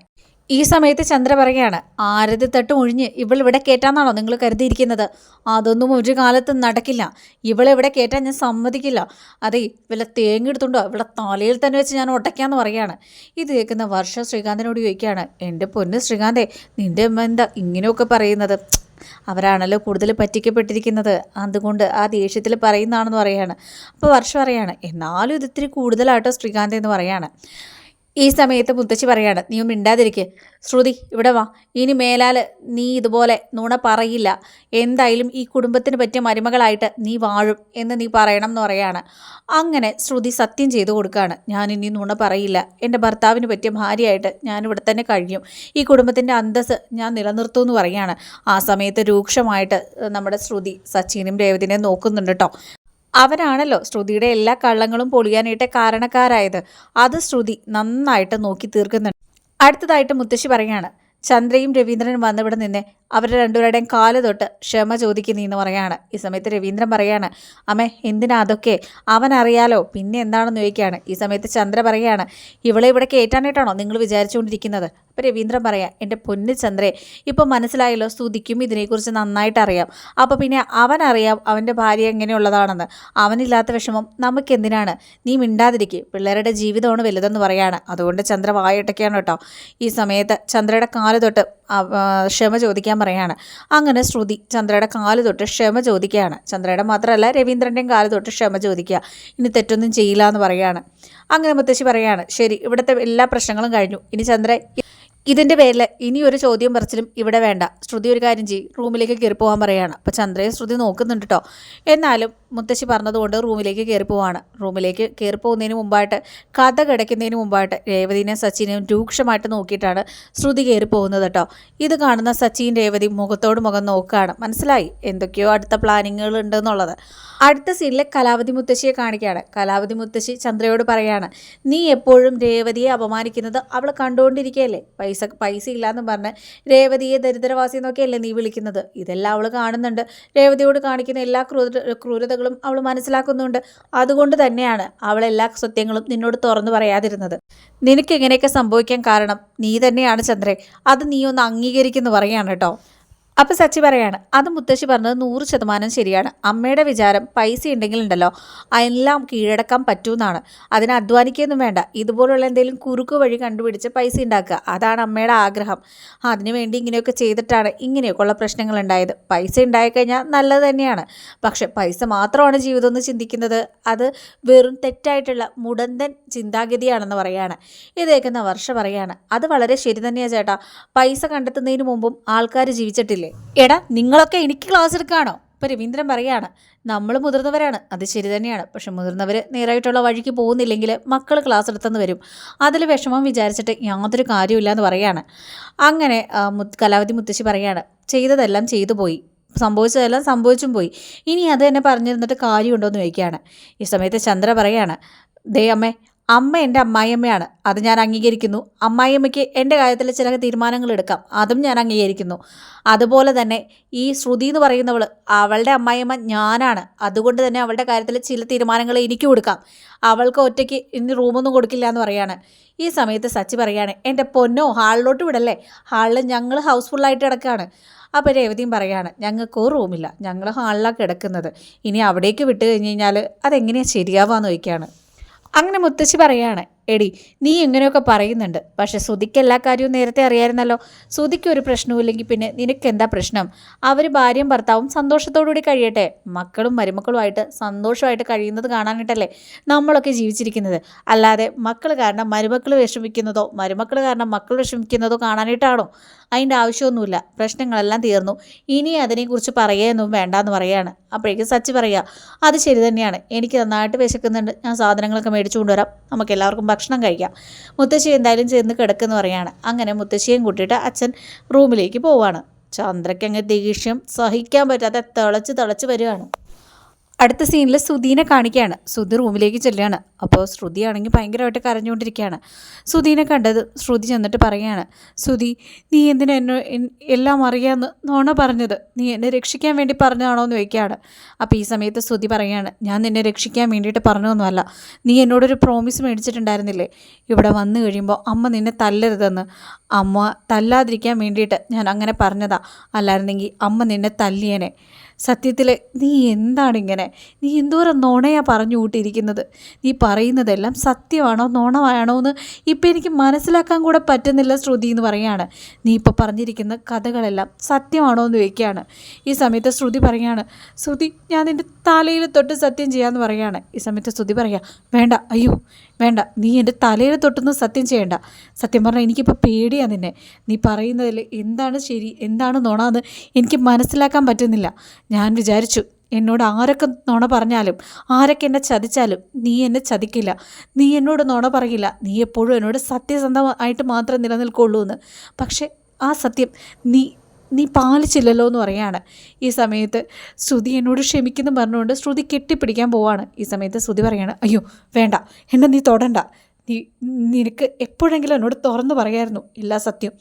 ഈ സമയത്ത് ചന്ദ്ര പറയാണ് ആരതി തട്ട് ഒഴിഞ്ഞ് ഇവൾ ഇവിടെ കയറ്റാന്നാണോ നിങ്ങൾ കരുതിയിരിക്കുന്നത്? അതൊന്നും ഒരു കാലത്ത് നടക്കില്ല. ഇവളെ ഇവിടെ കയറ്റാൻ ഞാൻ സമ്മതിക്കില്ല. അതെ ഇവളെ തേങ്ങെടുത്തുണ്ടോ ഇവിടെ തലയിൽ തന്നെ വെച്ച് ഞാൻ ഒട്ടയ്ക്കാന്ന് പറയാണ് ഇത് കേൾക്കുന്ന വർഷ ശ്രീകാന്തിനോട് ചോദിക്കുകയാണ് എന്റെ പൊന്ന് ശ്രീകാന്തേ നിന്റെ അമ്മ എന്താ ഇങ്ങനെയൊക്കെ പറയുന്നത്? അവരാണല്ലോ കൂടുതൽ പറ്റിക്കപ്പെട്ടിരിക്കുന്നത്. അതുകൊണ്ട് ആ ദേഷ്യത്തിൽ പറയുന്നതാണെന്ന് പറയാണ് അപ്പോൾ വർഷം പറയാണ് എന്നാലും ഇത് ഇത്തിരി കൂടുതലാട്ടോ ശ്രീകാന്ത് എന്ന് പറയാണ് ഈ സമയത്ത് മുത്തശ്ശി പറയാണ് നീ മിണ്ടാതിരിക്കുക ശ്രുതി ഇവിടെ വാ. ഇനി മേലാൽ നീ ഇതുപോലെ നുണ പറയില്ല. എന്തായാലും ഈ കുടുംബത്തിന് പറ്റിയ മരുമകളായിട്ട് നീ വാഴും എന്ന് നീ പറയണം എന്ന് പറയാണ്. അങ്ങനെ ശ്രുതി സത്യം ചെയ്തു കൊടുക്കുകയാണ് ഞാൻ ഇനി നുണ പറയില്ല. എന്റെ ഭർത്താവിന് പറ്റിയ ഭാര്യയായിട്ട് ഞാൻ ഇവിടെ തന്നെ കഴിയും. ഈ കുടുംബത്തിന്റെ അന്തസ് ഞാൻ നിലനിർത്തും എന്ന് പറയാണ്. ആ സമയത്ത് രൂക്ഷമായിട്ട് നമ്മുടെ ശ്രുതി സച്ചിനും രേവതിനെ നോക്കുന്നുണ്ട് കേട്ടോ അവനാണല്ലോ ശ്രുതിയുടെ എല്ലാ കള്ളങ്ങളും പൊളിയാനായിട്ട് കാരണക്കാരായത്. അത് ശ്രുതി നന്നായിട്ട് നോക്കി തീർക്കുന്നുണ്ട്. അടുത്തതായിട്ട് മുത്തശ്ശി പറയാണ് ചന്ദ്രയും രവീന്ദ്രനും വന്നിവിടെ നിന്ന് അവരുടെ രണ്ടുപേരുടെയും കാൽ തൊട്ട് ക്ഷമ ചോദിക്കുന്നീന്ന് പറയാണ്. ഈ സമയത്ത് രവീന്ദ്രൻ പറയാണ് അമ്മേ എന്തിനാ അതൊക്കെ? അവൻ അറിയാലോ പിന്നെ എന്താണെന്ന് ചോദിക്കുകയാണ് ഈ സമയത്ത് ചന്ദ്ര പറയാണ് ഇവളെ ഇവിടെ കയറ്റാനായിട്ടാണോ നിങ്ങൾ വിചാരിച്ചുകൊണ്ടിരിക്കുന്നത്? അപ്പോൾ രവീന്ദ്രൻ പറയാം എന്റെ പൊന്ന് ചന്ദ്രേ ഇപ്പോൾ മനസ്സിലായല്ലോ സ്തുതിക്കും ഇതിനെക്കുറിച്ച് നന്നായിട്ട് അറിയാം. അപ്പോൾ പിന്നെ അവൻ അറിയാം അവന്റെ ഭാര്യ എങ്ങനെയുള്ളതാണെന്ന്. അവനില്ലാത്ത വിഷമം നമുക്കെന്തിനാണ്? നീ മിണ്ടാതിരിക്കും. പിള്ളേരുടെ ജീവിതമാണ് വലുതെന്ന് പറയാണ്. അതുകൊണ്ട് ചന്ദ്ര വായട്ടൊക്കെയാണ് കേട്ടോ. ഈ സമയത്ത് ചന്ദ്രയുടെ കാൽ തൊട്ട് ക്ഷമ ചോദിക്കാൻ പറയാണ്. അങ്ങനെ ശ്രുതി ചന്ദ്രയുടെ കാൽ തൊട്ട് ക്ഷമ ചോദിക്കുകയാണ്. ചന്ദ്രയുടെ മാത്രമല്ല രവീന്ദ്രന്റെയും കാൽ തൊട്ട് ക്ഷമ ചോദിക്കുക. ഇനി തെറ്റൊന്നും ചെയ്യില്ല എന്ന് പറയാണ് അങ്ങനെ മുത്തശ്ശി പറയാണ് ശരി ഇവിടുത്തെ എല്ലാ പ്രശ്നങ്ങളും കഴിഞ്ഞു. ഇനി ചന്ദ്ര ഇതിന്റെ പേരിൽ ഇനി ഒരു ചോദ്യം പറച്ചിലും ഇവിടെ വേണ്ട. ശ്രുതി ഒരു കാര്യം ചെയ്യും. റൂമിലേക്ക് കയറി പോകാൻ പറയാണ്. അപ്പോൾ ചന്ദ്രയെ ശ്രുതി നോക്കുന്നുണ്ട് കേട്ടോ എന്നാലും മുത്തശ്ശി പറഞ്ഞതുകൊണ്ട് റൂമിലേക്ക് കയറി പോവാണ് റൂമിലേക്ക് കയറി പോകുന്നതിന് മുമ്പായിട്ട് കഥ കിടക്കുന്നതിന് മുമ്പായിട്ട് രേവതിനെ സച്ചിനെയും രൂക്ഷമായിട്ട് നോക്കിയിട്ടാണ് ശ്രുതി കയറി പോകുന്നത് കേട്ടോ. ഇത് കാണുന്ന സച്ചിൻ രേവതി മുഖത്തോട് മുഖം നോക്കുകയാണ്. മനസ്സിലായി? എന്തൊക്കെയോ അടുത്ത പ്ലാനിങ്ങുകൾ ഉണ്ടെന്നുള്ളത്. അടുത്ത സീനിലെ കലാവതി മുത്തശ്ശിയെ കാണിക്കുകയാണ്. കലാവതി മുത്തശ്ശി ചന്ദ്രയോട് പറയാണ് നീ എപ്പോഴും രേവതിയെ അപമാനിക്കുന്നത് അവൾ കണ്ടുകൊണ്ടിരിക്കുകയല്ലേ? പൈസ പൈസ ഇല്ലാന്ന് പറഞ്ഞ് രേവതിയെ ദരിദ്രവാസി എന്നൊക്കെയല്ലേ നീ വിളിക്കുന്നത്? ഇതെല്ലാം അവൾ കാണുന്നുണ്ട്. രേവതിയോട് കാണിക്കുന്ന എല്ലാ ക്രൂര ക്രൂരതകളും അവൾ മനസ്സിലാക്കുന്നുണ്ട്. അതുകൊണ്ട് തന്നെയാണ് അവൾ എല്ലാ സത്യങ്ങളും നിന്നോട് തുറന്നു പറയാതിരുന്നത്. നിനക്ക് ഇങ്ങനെയൊക്കെ സംഭവിക്കാൻ കാരണം നീ തന്നെയാണ് ചന്ദ്രൻ. അത് നീ ഒന്ന് അംഗീകരിക്കുന്നു പറയാണ് കേട്ടോ. അപ്പോൾ സച്ചി പറയാണ് അത് മുത്തശ്ശി പറഞ്ഞത് നൂറ് ശതമാനം ശരിയാണ്. അമ്മയുടെ വിചാരം പൈസ ഉണ്ടെങ്കിൽ ഉണ്ടല്ലോ എല്ലാം കീഴടക്കാൻ പറ്റുമെന്നാണ് അതിന് അധ്വാനിക്കുകയൊന്നും വേണ്ട. ഇതുപോലുള്ള എന്തെങ്കിലും കുറുക്ക് വഴി കണ്ടുപിടിച്ച് പൈസ ഉണ്ടാക്കുക. അതാണ് അമ്മയുടെ ആഗ്രഹം. അതിനുവേണ്ടി ഇങ്ങനെയൊക്കെ ചെയ്തിട്ടാണ് ഇങ്ങനെയൊക്കെയുള്ള പ്രശ്നങ്ങൾ ഉണ്ടായത് പൈസ ഉണ്ടായിക്കഴിഞ്ഞാൽ നല്ലത് തന്നെയാണ്. പക്ഷെ പൈസ മാത്രമാണ് ജീവിതം എന്ന് ചിന്തിക്കുന്നത്. അത് വെറും തെറ്റായിട്ടുള്ള മുടന്തൻ ചിന്താഗതിയാണെന്ന് പറയാണ്. ഇത് കേൾക്കുന്ന വർഷ പറയാണ് അത് വളരെ ശരി തന്നെയാണ് ചേട്ടാ. പൈസ കണ്ടെത്തുന്നതിന് മുമ്പും ആൾക്കാർ ജീവിച്ചിട്ടില്ലേ? എടാ നിങ്ങളൊക്കെ എനിക്ക് ക്ലാസ് എടുക്കാണോ? ഇപ്പൊ രവീന്ദ്രൻ പറയാണ് നമ്മൾ മുതിർന്നവരാണ് അത് ശരി തന്നെയാണ്. പക്ഷെ മുതിർന്നവർ നേരായിട്ടുള്ള വഴിക്ക് പോകുന്നില്ലെങ്കിൽ മക്കൾ ക്ലാസ് എടുത്തെന്ന് വരും. അതിൽ വിഷമം വിചാരിച്ചിട്ട് യാതൊരു കാര്യമില്ല എന്ന് പറയാണ്. അങ്ങനെ കലാവതി മുത്തശ്ശി പറയാണ് ചെയ്തതെല്ലാം ചെയ്തു പോയി. സംഭവിച്ചതെല്ലാം സംഭവിച്ചും പോയി. ഇനി അത് തന്നെ പറഞ്ഞിരുന്നിട്ട് കാര്യമുണ്ടോ എന്ന് ചോദിക്കുകയാണ്. ഈ സമയത്ത് ചന്ദ്ര പറയാണ് ദേ അമ്മേ അമ്മ എന്റെ അമ്മായിയമ്മയാണ്. അത് ഞാൻ അംഗീകരിക്കുന്നു. അമ്മായിയമ്മയ്ക്ക് എന്റെ കാര്യത്തിൽ ചില തീരുമാനങ്ങൾ എടുക്കാം. അതും ഞാൻ അംഗീകരിക്കുന്നു. അതുപോലെ തന്നെ ഈ ശ്രുതി എന്ന് പറയുന്നവൾ അവളുടെ അമ്മായിയമ്മ ഞാനാണ്. അതുകൊണ്ട് തന്നെ അവളുടെ കാര്യത്തിൽ ചില തീരുമാനങ്ങൾ എനിക്ക് കൊടുക്കാം. അവൾക്ക് ഒറ്റയ്ക്ക് ഇനി റൂമൊന്നും കൊടുക്കില്ല എന്ന് പറയാണ്. ഈ സമയത്ത് സച്ചി പറയാണ് എന്റെ പൊന്നോ ഹാളിലോട്ട് വിടല്ലേ? ഹാളിൽ ഞങ്ങൾ ഹൗസ്ഫുള്ളായിട്ട് കിടക്കുകയാണ് അപ്പോൾ രേവതിയും പറയാണ് ഞങ്ങൾക്കോ റൂമില്ല. ഞങ്ങൾ ഹാളിലാണ് കിടക്കുന്നത്. ഇനി അവിടേക്ക് വിട്ട് കഴിഞ്ഞ് കഴിഞ്ഞാൽ അതെങ്ങനെയാണ് ശരിയാവാന്ന് ചോദിക്കുകയാണ്. അങ്ങനെ മുത്തശ്ശി പറയാണ്. എടി നീ എങ്ങനെയൊക്കെ പറയുന്നുണ്ട്. പക്ഷെ ശ്രുതിക്ക് എല്ലാ കാര്യവും നേരത്തെ അറിയായിരുന്നല്ലോ. ശ്രുതിക്ക് ഒരു പ്രശ്നവുമില്ലെങ്കിൽ പിന്നെ നിനക്ക് എന്താ പ്രശ്നം? അവർ ഭാര്യയും ഭർത്താവും സന്തോഷത്തോടുകൂടി കഴിയട്ടെ. മക്കളും മരുമക്കളുമായിട്ട് സന്തോഷമായിട്ട് കഴിയുന്നത് കാണാനായിട്ടല്ലേ നമ്മളൊക്കെ ജീവിച്ചിരിക്കുന്നത്. അല്ലാതെ മക്കൾ കാരണം മരുമക്കൾ വിഷമിക്കുന്നതോ മരുമക്കൾ കാരണം മക്കൾ വിഷമിക്കുന്നതോ കാണാനായിട്ടാണോ? അതിന്റെ ആവശ്യമൊന്നുമില്ല. പ്രശ്നങ്ങളെല്ലാം തീർന്നു. ഇനി അതിനെക്കുറിച്ച് പറയുകയൊന്നും വേണ്ടെന്ന് പറയാണ് അപ്പോഴേക്കും സച്ചി പറയുക അത് ശരി തന്നെയാണ്. എനിക്ക് നന്നായിട്ട് വിശക്കുന്നുണ്ട്. ഞാൻ സാധനങ്ങളൊക്കെ മേടിച്ചുകൊണ്ടുവരാം നമുക്ക് എല്ലാവർക്കും ഭക്ഷണം കഴിക്കാം. മുത്തശ്ശി എന്തായാലും ചെന്ന് കിടക്കുന്നു പറയാണ്. അങ്ങനെ മുത്തശ്ശിയും കൂട്ടിയിട്ട് അച്ഛൻ റൂമിലേക്ക് പോവാണ്. ചന്ദ്രയ്ക്ക് ദേഷ്യം സഹിക്കാൻ പറ്റാതെ തിളച്ച് തിളച്ച് വരികയാണ് അടുത്ത സീനിൽ സുധീനെ കാണിക്കുകയാണ് സുധി റൂമിലേക്ക് ചെല്ലുകയാണ്. അപ്പോൾ ശ്രുതി ആണെങ്കിൽ ഭയങ്കരമായിട്ട് കരഞ്ഞുകൊണ്ടിരിക്കുകയാണ്. സുധീനെ കണ്ടത് ശ്രുതി ചെന്നിട്ട് പറയുകയാണ് സുധി നീ എന്തിനാ എല്ലാം അറിയാമെന്ന് നോണ പറഞ്ഞത്? നീ എന്നെ രക്ഷിക്കാൻ വേണ്ടി പറഞ്ഞതാണോ എന്ന് ചോദിക്കുകയാണ്. അപ്പോൾ ഈ സമയത്ത് സുധി പറയുകയാണ് ഞാൻ നിന്നെ രക്ഷിക്കാൻ വേണ്ടിയിട്ട് പറഞ്ഞതൊന്നുമല്ല. നീ എന്നോടൊരു പ്രോമിസ് മേടിച്ചിട്ടുണ്ടായിരുന്നില്ലേ? ഇവിടെ വന്നു കഴിയുമ്പോൾ അമ്മ നിന്നെ തല്ലരുതെന്ന്. അമ്മ തല്ലാതിരിക്കാൻ വേണ്ടിയിട്ട് ഞാൻ അങ്ങനെ പറഞ്ഞതാ. അല്ലായിരുന്നെങ്കിൽ അമ്മ നിന്നെ തല്ലിയനെ. സത്യത്തിൽ നീ എന്താണ് ഇങ്ങനെ നീ എന്തോരം നോണയാ പറഞ്ഞു കൂട്ടിയിരിക്കുന്നത്? നീ പറയുന്നതെല്ലാം സത്യമാണോ നുണമാണോ എന്ന് ഇപ്പം എനിക്ക് മനസ്സിലാക്കാൻ കൂടെ പറ്റുന്നില്ല ശ്രുതി എന്ന് പറയാണ്. നീ ഇപ്പോൾ പറഞ്ഞിരിക്കുന്ന കഥകളെല്ലാം സത്യമാണോ എന്ന് ചോദിക്കുകയാണ്. ഈ സമയത്ത് ശ്രുതി പറയാണ് ശ്രുതി ഞാൻ നിന്റെ തലയിൽ തൊട്ട് സത്യം ചെയ്യാമെന്ന് പറയാണ്. ഈ സമയത്ത് ശ്രുതി പറയുക വേണ്ട അയ്യോ വേണ്ട നീ എന്റെ തലയിൽ തൊട്ടൊന്നും സത്യം ചെയ്യണ്ട. സത്യം പറഞ്ഞാൽ എനിക്കിപ്പോൾ പേടിയാണ് നിന്നെ. നീ പറയുന്നതിൽ എന്താണ് ശരി എന്താണ് നുണ എന്ന് എനിക്ക് മനസ്സിലാക്കാൻ പറ്റുന്നില്ല. ഞാൻ വിചാരിച്ചു എന്നോട് ആരൊക്കെ നുണ പറഞ്ഞാലും ആരൊക്കെ എന്നെ ചതിച്ചാലും നീ എന്നെ ചതിക്കില്ല. നീ എന്നോട് നുണ പറയില്ല. നീ എപ്പോഴും എന്നോട് സത്യസന്ധമായിട്ട് മാത്രം നിലനിൽക്കുള്ളൂ എന്ന് പക്ഷേ ആ സത്യം നീ നീ പാലിച്ചില്ലല്ലോ എന്ന് പറയാണ് ഈ സമയത്ത് ശ്രുതി എന്നോട് ക്ഷമിക്കുന്നു പറഞ്ഞുകൊണ്ട് ശ്രുതി കെട്ടിപ്പിടിക്കാൻ പോവാണ്. ഈ സമയത്ത് ശ്രുതി പറയാണ് അയ്യോ വേണ്ട എന്നെ നീ തൊടണ്ട. നീ നിനക്ക് എപ്പോഴെങ്കിലും എന്നോട് തുറന്നു പറയായിരുന്നു എല്ലാ സത്യം.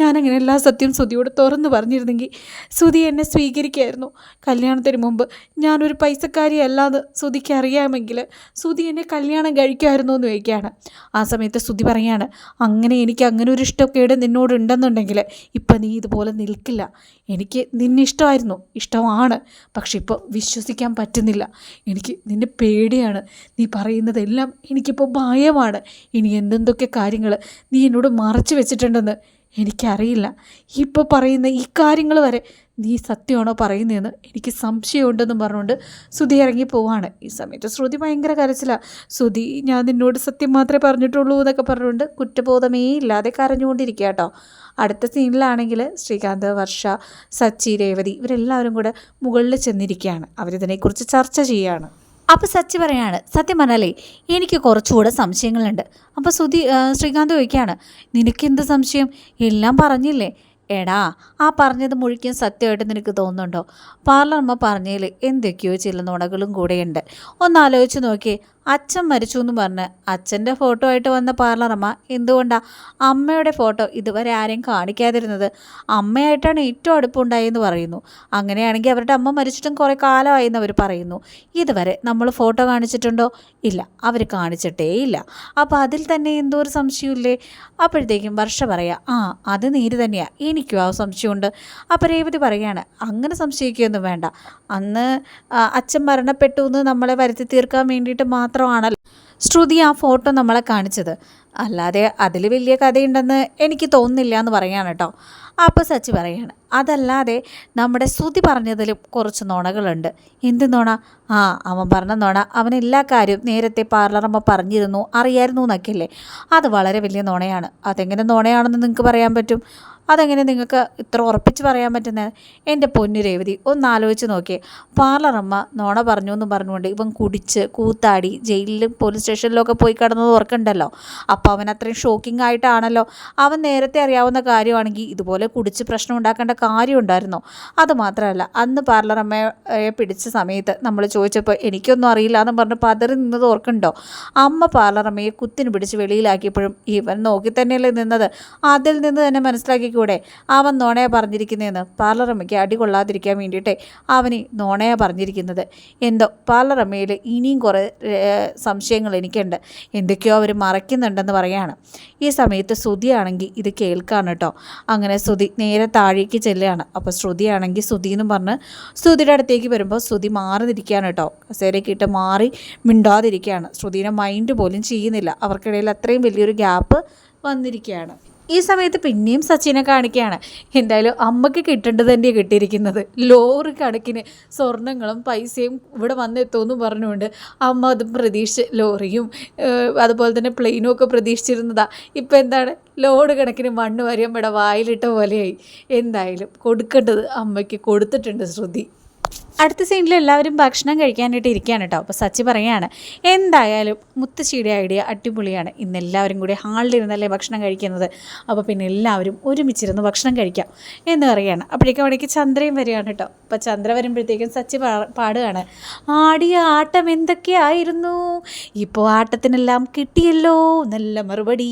ഞാനങ്ങനെ എല്ലാ സത്യം സുതിയോട് തുറന്നു പറഞ്ഞിരുന്നെങ്കിൽ സുതി എന്നെ സ്വീകരിക്കുമായിരുന്നു കല്യാണത്തിന് മുമ്പ് ഞാനൊരു പൈസക്കാരിയല്ലാതെ സുതിക്ക് അറിയാമെങ്കിൽ സുതി എന്നെ കല്യാണം കഴിക്കുമായിരുന്നു എന്ന് ചോദിക്കുകയാണ്. ആ സമയത്ത് സുതി പറയാണ് അങ്ങനെ എനിക്ക് അങ്ങനെ ഒരു ഇഷ്ടക്കേട് നിന്നോട് ഉണ്ടെന്നുണ്ടെങ്കിൽ ഇപ്പം നീ ഇതുപോലെ നിൽക്കില്ല. എനിക്ക് നിന്നെ ഇഷ്ടമായിരുന്നു ഇഷ്ടമാണ്. പക്ഷെ ഇപ്പോൾ വിശ്വസിക്കാൻ പറ്റുന്നില്ല. എനിക്ക് നിന്നെ പേടിയാണ്. നീ പറയുന്നതെല്ലാം എനിക്കിപ്പോൾ ഭയമാണ്. ഇനി എന്തെന്തൊക്കെ കാര്യങ്ങൾ നീ എന്നോട് മറച്ചു വെച്ചിട്ടുണ്ടെന്ന് എനിക്കറിയില്ല. ഇപ്പോൾ പറയുന്ന ഈ കാര്യങ്ങൾ വരെ നീ സത്യമാണോ പറയുന്നതെന്ന് എനിക്ക് സംശയമുണ്ടെന്നും പറഞ്ഞുകൊണ്ട് ശ്രുതി ഇറങ്ങി പോവാണ്. ഈ സമയത്ത് ശ്രുതി ഭയങ്കര കരച്ചിലാണ് ശ്രുതി ഞാൻ നിന്നോട് സത്യം മാത്രമേ പറഞ്ഞിട്ടുള്ളൂ എന്നൊക്കെ പറഞ്ഞുകൊണ്ട് കുറ്റബോധമേ ഇല്ലാതെ കരഞ്ഞുകൊണ്ടിരിക്കുക കേട്ടോ. അടുത്ത സീനിലാണെങ്കിൽ ശ്രീകാന്ത് വർഷ സച്ചി രേവതി ഇവരെല്ലാവരും കൂടെ മുകളിൽ ചെന്നിരിക്കുകയാണ്. അവരിതിനെക്കുറിച്ച് ചർച്ച ചെയ്യുകയാണ് അപ്പോൾ സച്ചി പറയാണ് സത്യം പറഞ്ഞാലേ എനിക്ക് കുറച്ചുകൂടെ സംശയങ്ങളുണ്ട്. അപ്പോൾ സുധി ശ്രീകാന്ത് ചോദിക്കുകയാണ് നിനക്കെന്ത് സംശയം? എല്ലാം പറഞ്ഞില്ലേ? എടാ ആ പറഞ്ഞത് മുഴിക്കാൻ സത്യമായിട്ട് നിനക്ക് തോന്നുന്നുണ്ടോ? പാർലർമ്മ പറഞ്ഞതിൽ എന്തൊക്കെയോ ചില നുണകളും കൂടെയുണ്ട്. ഒന്ന് ആലോചിച്ച് നോക്കിയേ അച്ഛൻ മരിച്ചു എന്ന് പറഞ്ഞ്. അച്ഛന്റെ ഫോട്ടോ ആയിട്ട് വന്ന പാർലറമ്മ എന്തുകൊണ്ടാണ് അമ്മയുടെ ഫോട്ടോ ഇതുവരെ ആരെയും കാണിക്കാതിരുന്നത്? അമ്മയായിട്ടാണ് ഏറ്റവും അടുപ്പുണ്ടായെന്ന് പറയുന്നു. അങ്ങനെയാണെങ്കിൽ അവരുടെ അമ്മ മരിച്ചിട്ടും കുറേ കാലമായി എന്ന് അവർ പറയുന്നു. ഇതുവരെ നമ്മൾ ഫോട്ടോ കാണിച്ചിട്ടുണ്ടോ? ഇല്ല അവർ കാണിച്ചിട്ടേ ഇല്ല. അപ്പോൾ അതിൽ തന്നെ എന്തോ ഒരു സംശയമില്ലേ? അപ്പോഴത്തേക്കും വർഷ പറയാ ആ അത് നീര് തന്നെയാണ് എനിക്കും ആ സംശയമുണ്ട്. അപ്പോൾ രേവതി പറയാണ് അങ്ങനെ സംശയിക്കുകയൊന്നും വേണ്ട. അന്ന് അച്ഛൻ മരണപ്പെട്ടു എന്ന് നമ്മളെ വരുത്തി തീർക്കാൻ വേണ്ടിയിട്ട് മാത്രമാണല്ലോ. ശ്രുതി ആ ഫോട്ടോ നമ്മളെ കാണിച്ചത്. അല്ലാതെ അതിൽ വലിയ കഥയുണ്ടെന്ന് എനിക്ക് തോന്നുന്നില്ല എന്ന് പറയാണ് കേട്ടോ. അപ്പോൾ സച്ചി പറയാണ് അതല്ലാതെ നമ്മുടെ ശ്രുതി പറഞ്ഞതിലും കുറച്ച് നുണകളുണ്ട്. എന്ത് നുണ? ആ അവൻ പറഞ്ഞ നുണ അവൻ എല്ലാ കാര്യവും നേരത്തെ പാർലറമ്മ പറഞ്ഞിരുന്നു അറിയായിരുന്നു എന്നൊക്കെയല്ലേ? അത് വളരെ വലിയ നുണയാണ്. അതെങ്ങനെ നുണയാണെന്ന് നിങ്ങൾക്ക് പറയാൻ പറ്റും? അതെങ്ങനെ നിങ്ങൾക്ക് ഇത്ര ഉറപ്പിച്ച് പറയാൻ പറ്റുന്നത് എന്റെ പൊന്നു രേവതി ഒന്ന് ആലോചിച്ച് നോക്കിയേ. പാർലറമ്മ നോണ പറഞ്ഞു എന്ന് പറഞ്ഞുകൊണ്ട് ഇവൻ കുടിച്ച് കൂത്താടി ജയിലിലും പോലീസ് സ്റ്റേഷനിലൊക്കെ പോയി കിടന്നത് ഓർക്കണ്ടല്ലോ? അപ്പോൾ അവൻ അത്രയും ഷോക്കിംഗ് ആയിട്ടാണല്ലോ. അവൻ നേരത്തെ അറിയാവുന്ന കാര്യമാണെങ്കിൽ ഇതുപോലെ കുടിച്ച് പ്രശ്നം ഉണ്ടാക്കേണ്ട കാര്യമുണ്ടായിരുന്നു അത് മാത്രമല്ല അന്ന് പാർലറമ്മയെ പിടിച്ച സമയത്ത് നമ്മൾ ചോദിച്ചപ്പോൾ എനിക്കൊന്നും അറിയില്ല എന്ന് പറഞ്ഞ് പതറി നിന്നത് ഓർക്കണ്ടോ? അമ്മ പാർലറമ്മയെ കുത്തിന് പിടിച്ച് വെളിയിലാക്കിയപ്പോഴും ഇവൻ നോക്കി തന്നെയല്ലേ നിന്നത്. അതിൽ നിന്ന് തന്നെ മനസ്സിലാക്കിക്കൂടെ അവൻ നോണയ പറഞ്ഞിരിക്കുന്നതെന്ന് പാർലറമ്മയ്ക്ക് അടി കൊള്ളാതിരിക്കാൻ വേണ്ടിയിട്ടേ അവന് നോണയ പറഞ്ഞിരിക്കുന്നത്. എന്തോ പാർലറമ്മയിൽ ഇനിയും കുറേ സംശയങ്ങൾ എനിക്കുണ്ട്. എന്തൊക്കെയോ അവർ മറയ്ക്കുന്നുണ്ടെന്ന് പറയാണ്. ഈ സമയത്ത് ശ്രുതിയാണെങ്കിൽ ഇത് കേൾക്കാണ് കേട്ടോ അങ്ങനെ ശ്രുതി നേരെ താഴേക്ക് ചെല്ലുകയാണ്. അപ്പോൾ ശ്രുതിയാണെങ്കിൽ ശ്രുതി എന്ന് പറഞ്ഞ് ശ്രുതിയുടെ അടുത്തേക്ക് വരുമ്പോൾ ശ്രുതി മാറി നിൽക്കുകയാണ് കേട്ടോ കസേരക്കിട്ട് മാറി മിണ്ടാതിരിക്കുകയാണ്. ശ്രുതിയുടെ മൈൻഡ് പോലും ചെയ്യുന്നില്ല. അവർക്കിടയിൽ അത്രയും വലിയൊരു ഗ്യാപ്പ് വന്നിരിക്കുകയാണ്. ഈ സമയത്ത് പിന്നെയും സച്ചിനെ കാണിക്കുകയാണ്. എന്തായാലും അമ്മയ്ക്ക് കിട്ടേണ്ടത് തന്നെയാണ് കിട്ടിയിരിക്കുന്നത്. ലോറി കണക്കിന് സ്വർണങ്ങളും പൈസയും ഇവിടെ വന്നെത്തുമെന്ന് പറഞ്ഞുകൊണ്ട് അമ്മ അതും പ്രതീക്ഷിച്ച് ലോറിയും അതുപോലെ തന്നെ പ്ലെയിനും ഒക്കെ പ്രതീക്ഷിച്ചിരുന്നതാ. ഇപ്പം എന്താണ്? ലോഡ് കണക്കിന് മണ്ണ് വരെയും ഇവിടെ വായിലിട്ട പോലെയായി. എന്തായാലും കൊടുക്കേണ്ടത് അമ്മയ്ക്ക് കൊടുത്തിട്ടുണ്ട് ശ്രുതി. അടുത്ത സീനിൽ എല്ലാവരും ഭക്ഷണം കഴിക്കാനായിട്ട് ഇരിക്കുകയാണ് കേട്ടോ അപ്പോൾ സച്ചി പറയുകയാണ് എന്തായാലും മുത്തശ്ശിയുടെ ഐഡിയ അടിപൊളിയാണ്. ഇന്ന് എല്ലാവരും കൂടി ഹാളിലിരുന്നല്ലേ ഭക്ഷണം കഴിക്കുന്നത്. അപ്പോൾ പിന്നെ എല്ലാവരും ഒരുമിച്ചിരുന്ന് ഭക്ഷണം കഴിക്കാം. എന്ന് പറയുകയാണ്. അപ്പോഴേക്കും അവിടേക്ക് ചന്ദ്രയും വരികയാണ് കേട്ടോ അപ്പോൾ ചന്ദ്ര വരുമ്പോഴത്തേക്കും സച്ചി പാടുകയാണ് ആടിയ ആട്ടം എന്തൊക്കെയായിരുന്നു? ഇപ്പോൾ ആട്ടത്തിനെല്ലാം കിട്ടിയല്ലോ. നല്ല മറുപടി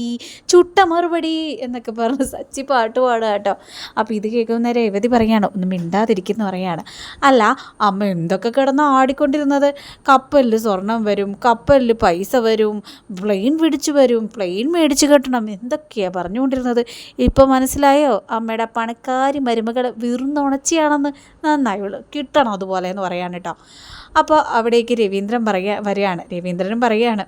ചുട്ട മറുപടി എന്നൊക്കെ പറഞ്ഞ് സച്ചി പാട്ട് പാടുക കേട്ടോ അപ്പോൾ ഇത് കേൾക്കുന്ന രേവതി പറയുകയാണ് ഒന്ന് മിണ്ടാതിരിക്കുന്നു പറയുകയാണ് അല്ല അമ്മ എന്തൊക്കെ കിടന്ന് ആടിക്കൊണ്ടിരുന്നത്? കപ്പലിൽ സ്വർണം വരും കപ്പലിൽ പൈസ വരും പ്ലെയിൻ പിടിച്ചു വരും പ്ലെയിൻ മേടിച്ച് കെട്ടണം എന്തൊക്കെയാണ് പറഞ്ഞുകൊണ്ടിരുന്നത്? ഇപ്പോൾ മനസ്സിലായോ? അമ്മയുടെ പണക്കാരി മരുമകൾ വീർന്നുണച്ചിയാണെന്ന് നന്നായുള്ളൂ കിട്ടണം അതുപോലെ എന്ന് പറയാൻ കേട്ടോ. അപ്പോൾ അവിടേക്ക് രവീന്ദ്രൻ പറയാ വരികയാണ്. രവീന്ദ്രനും പറയുകയാണ്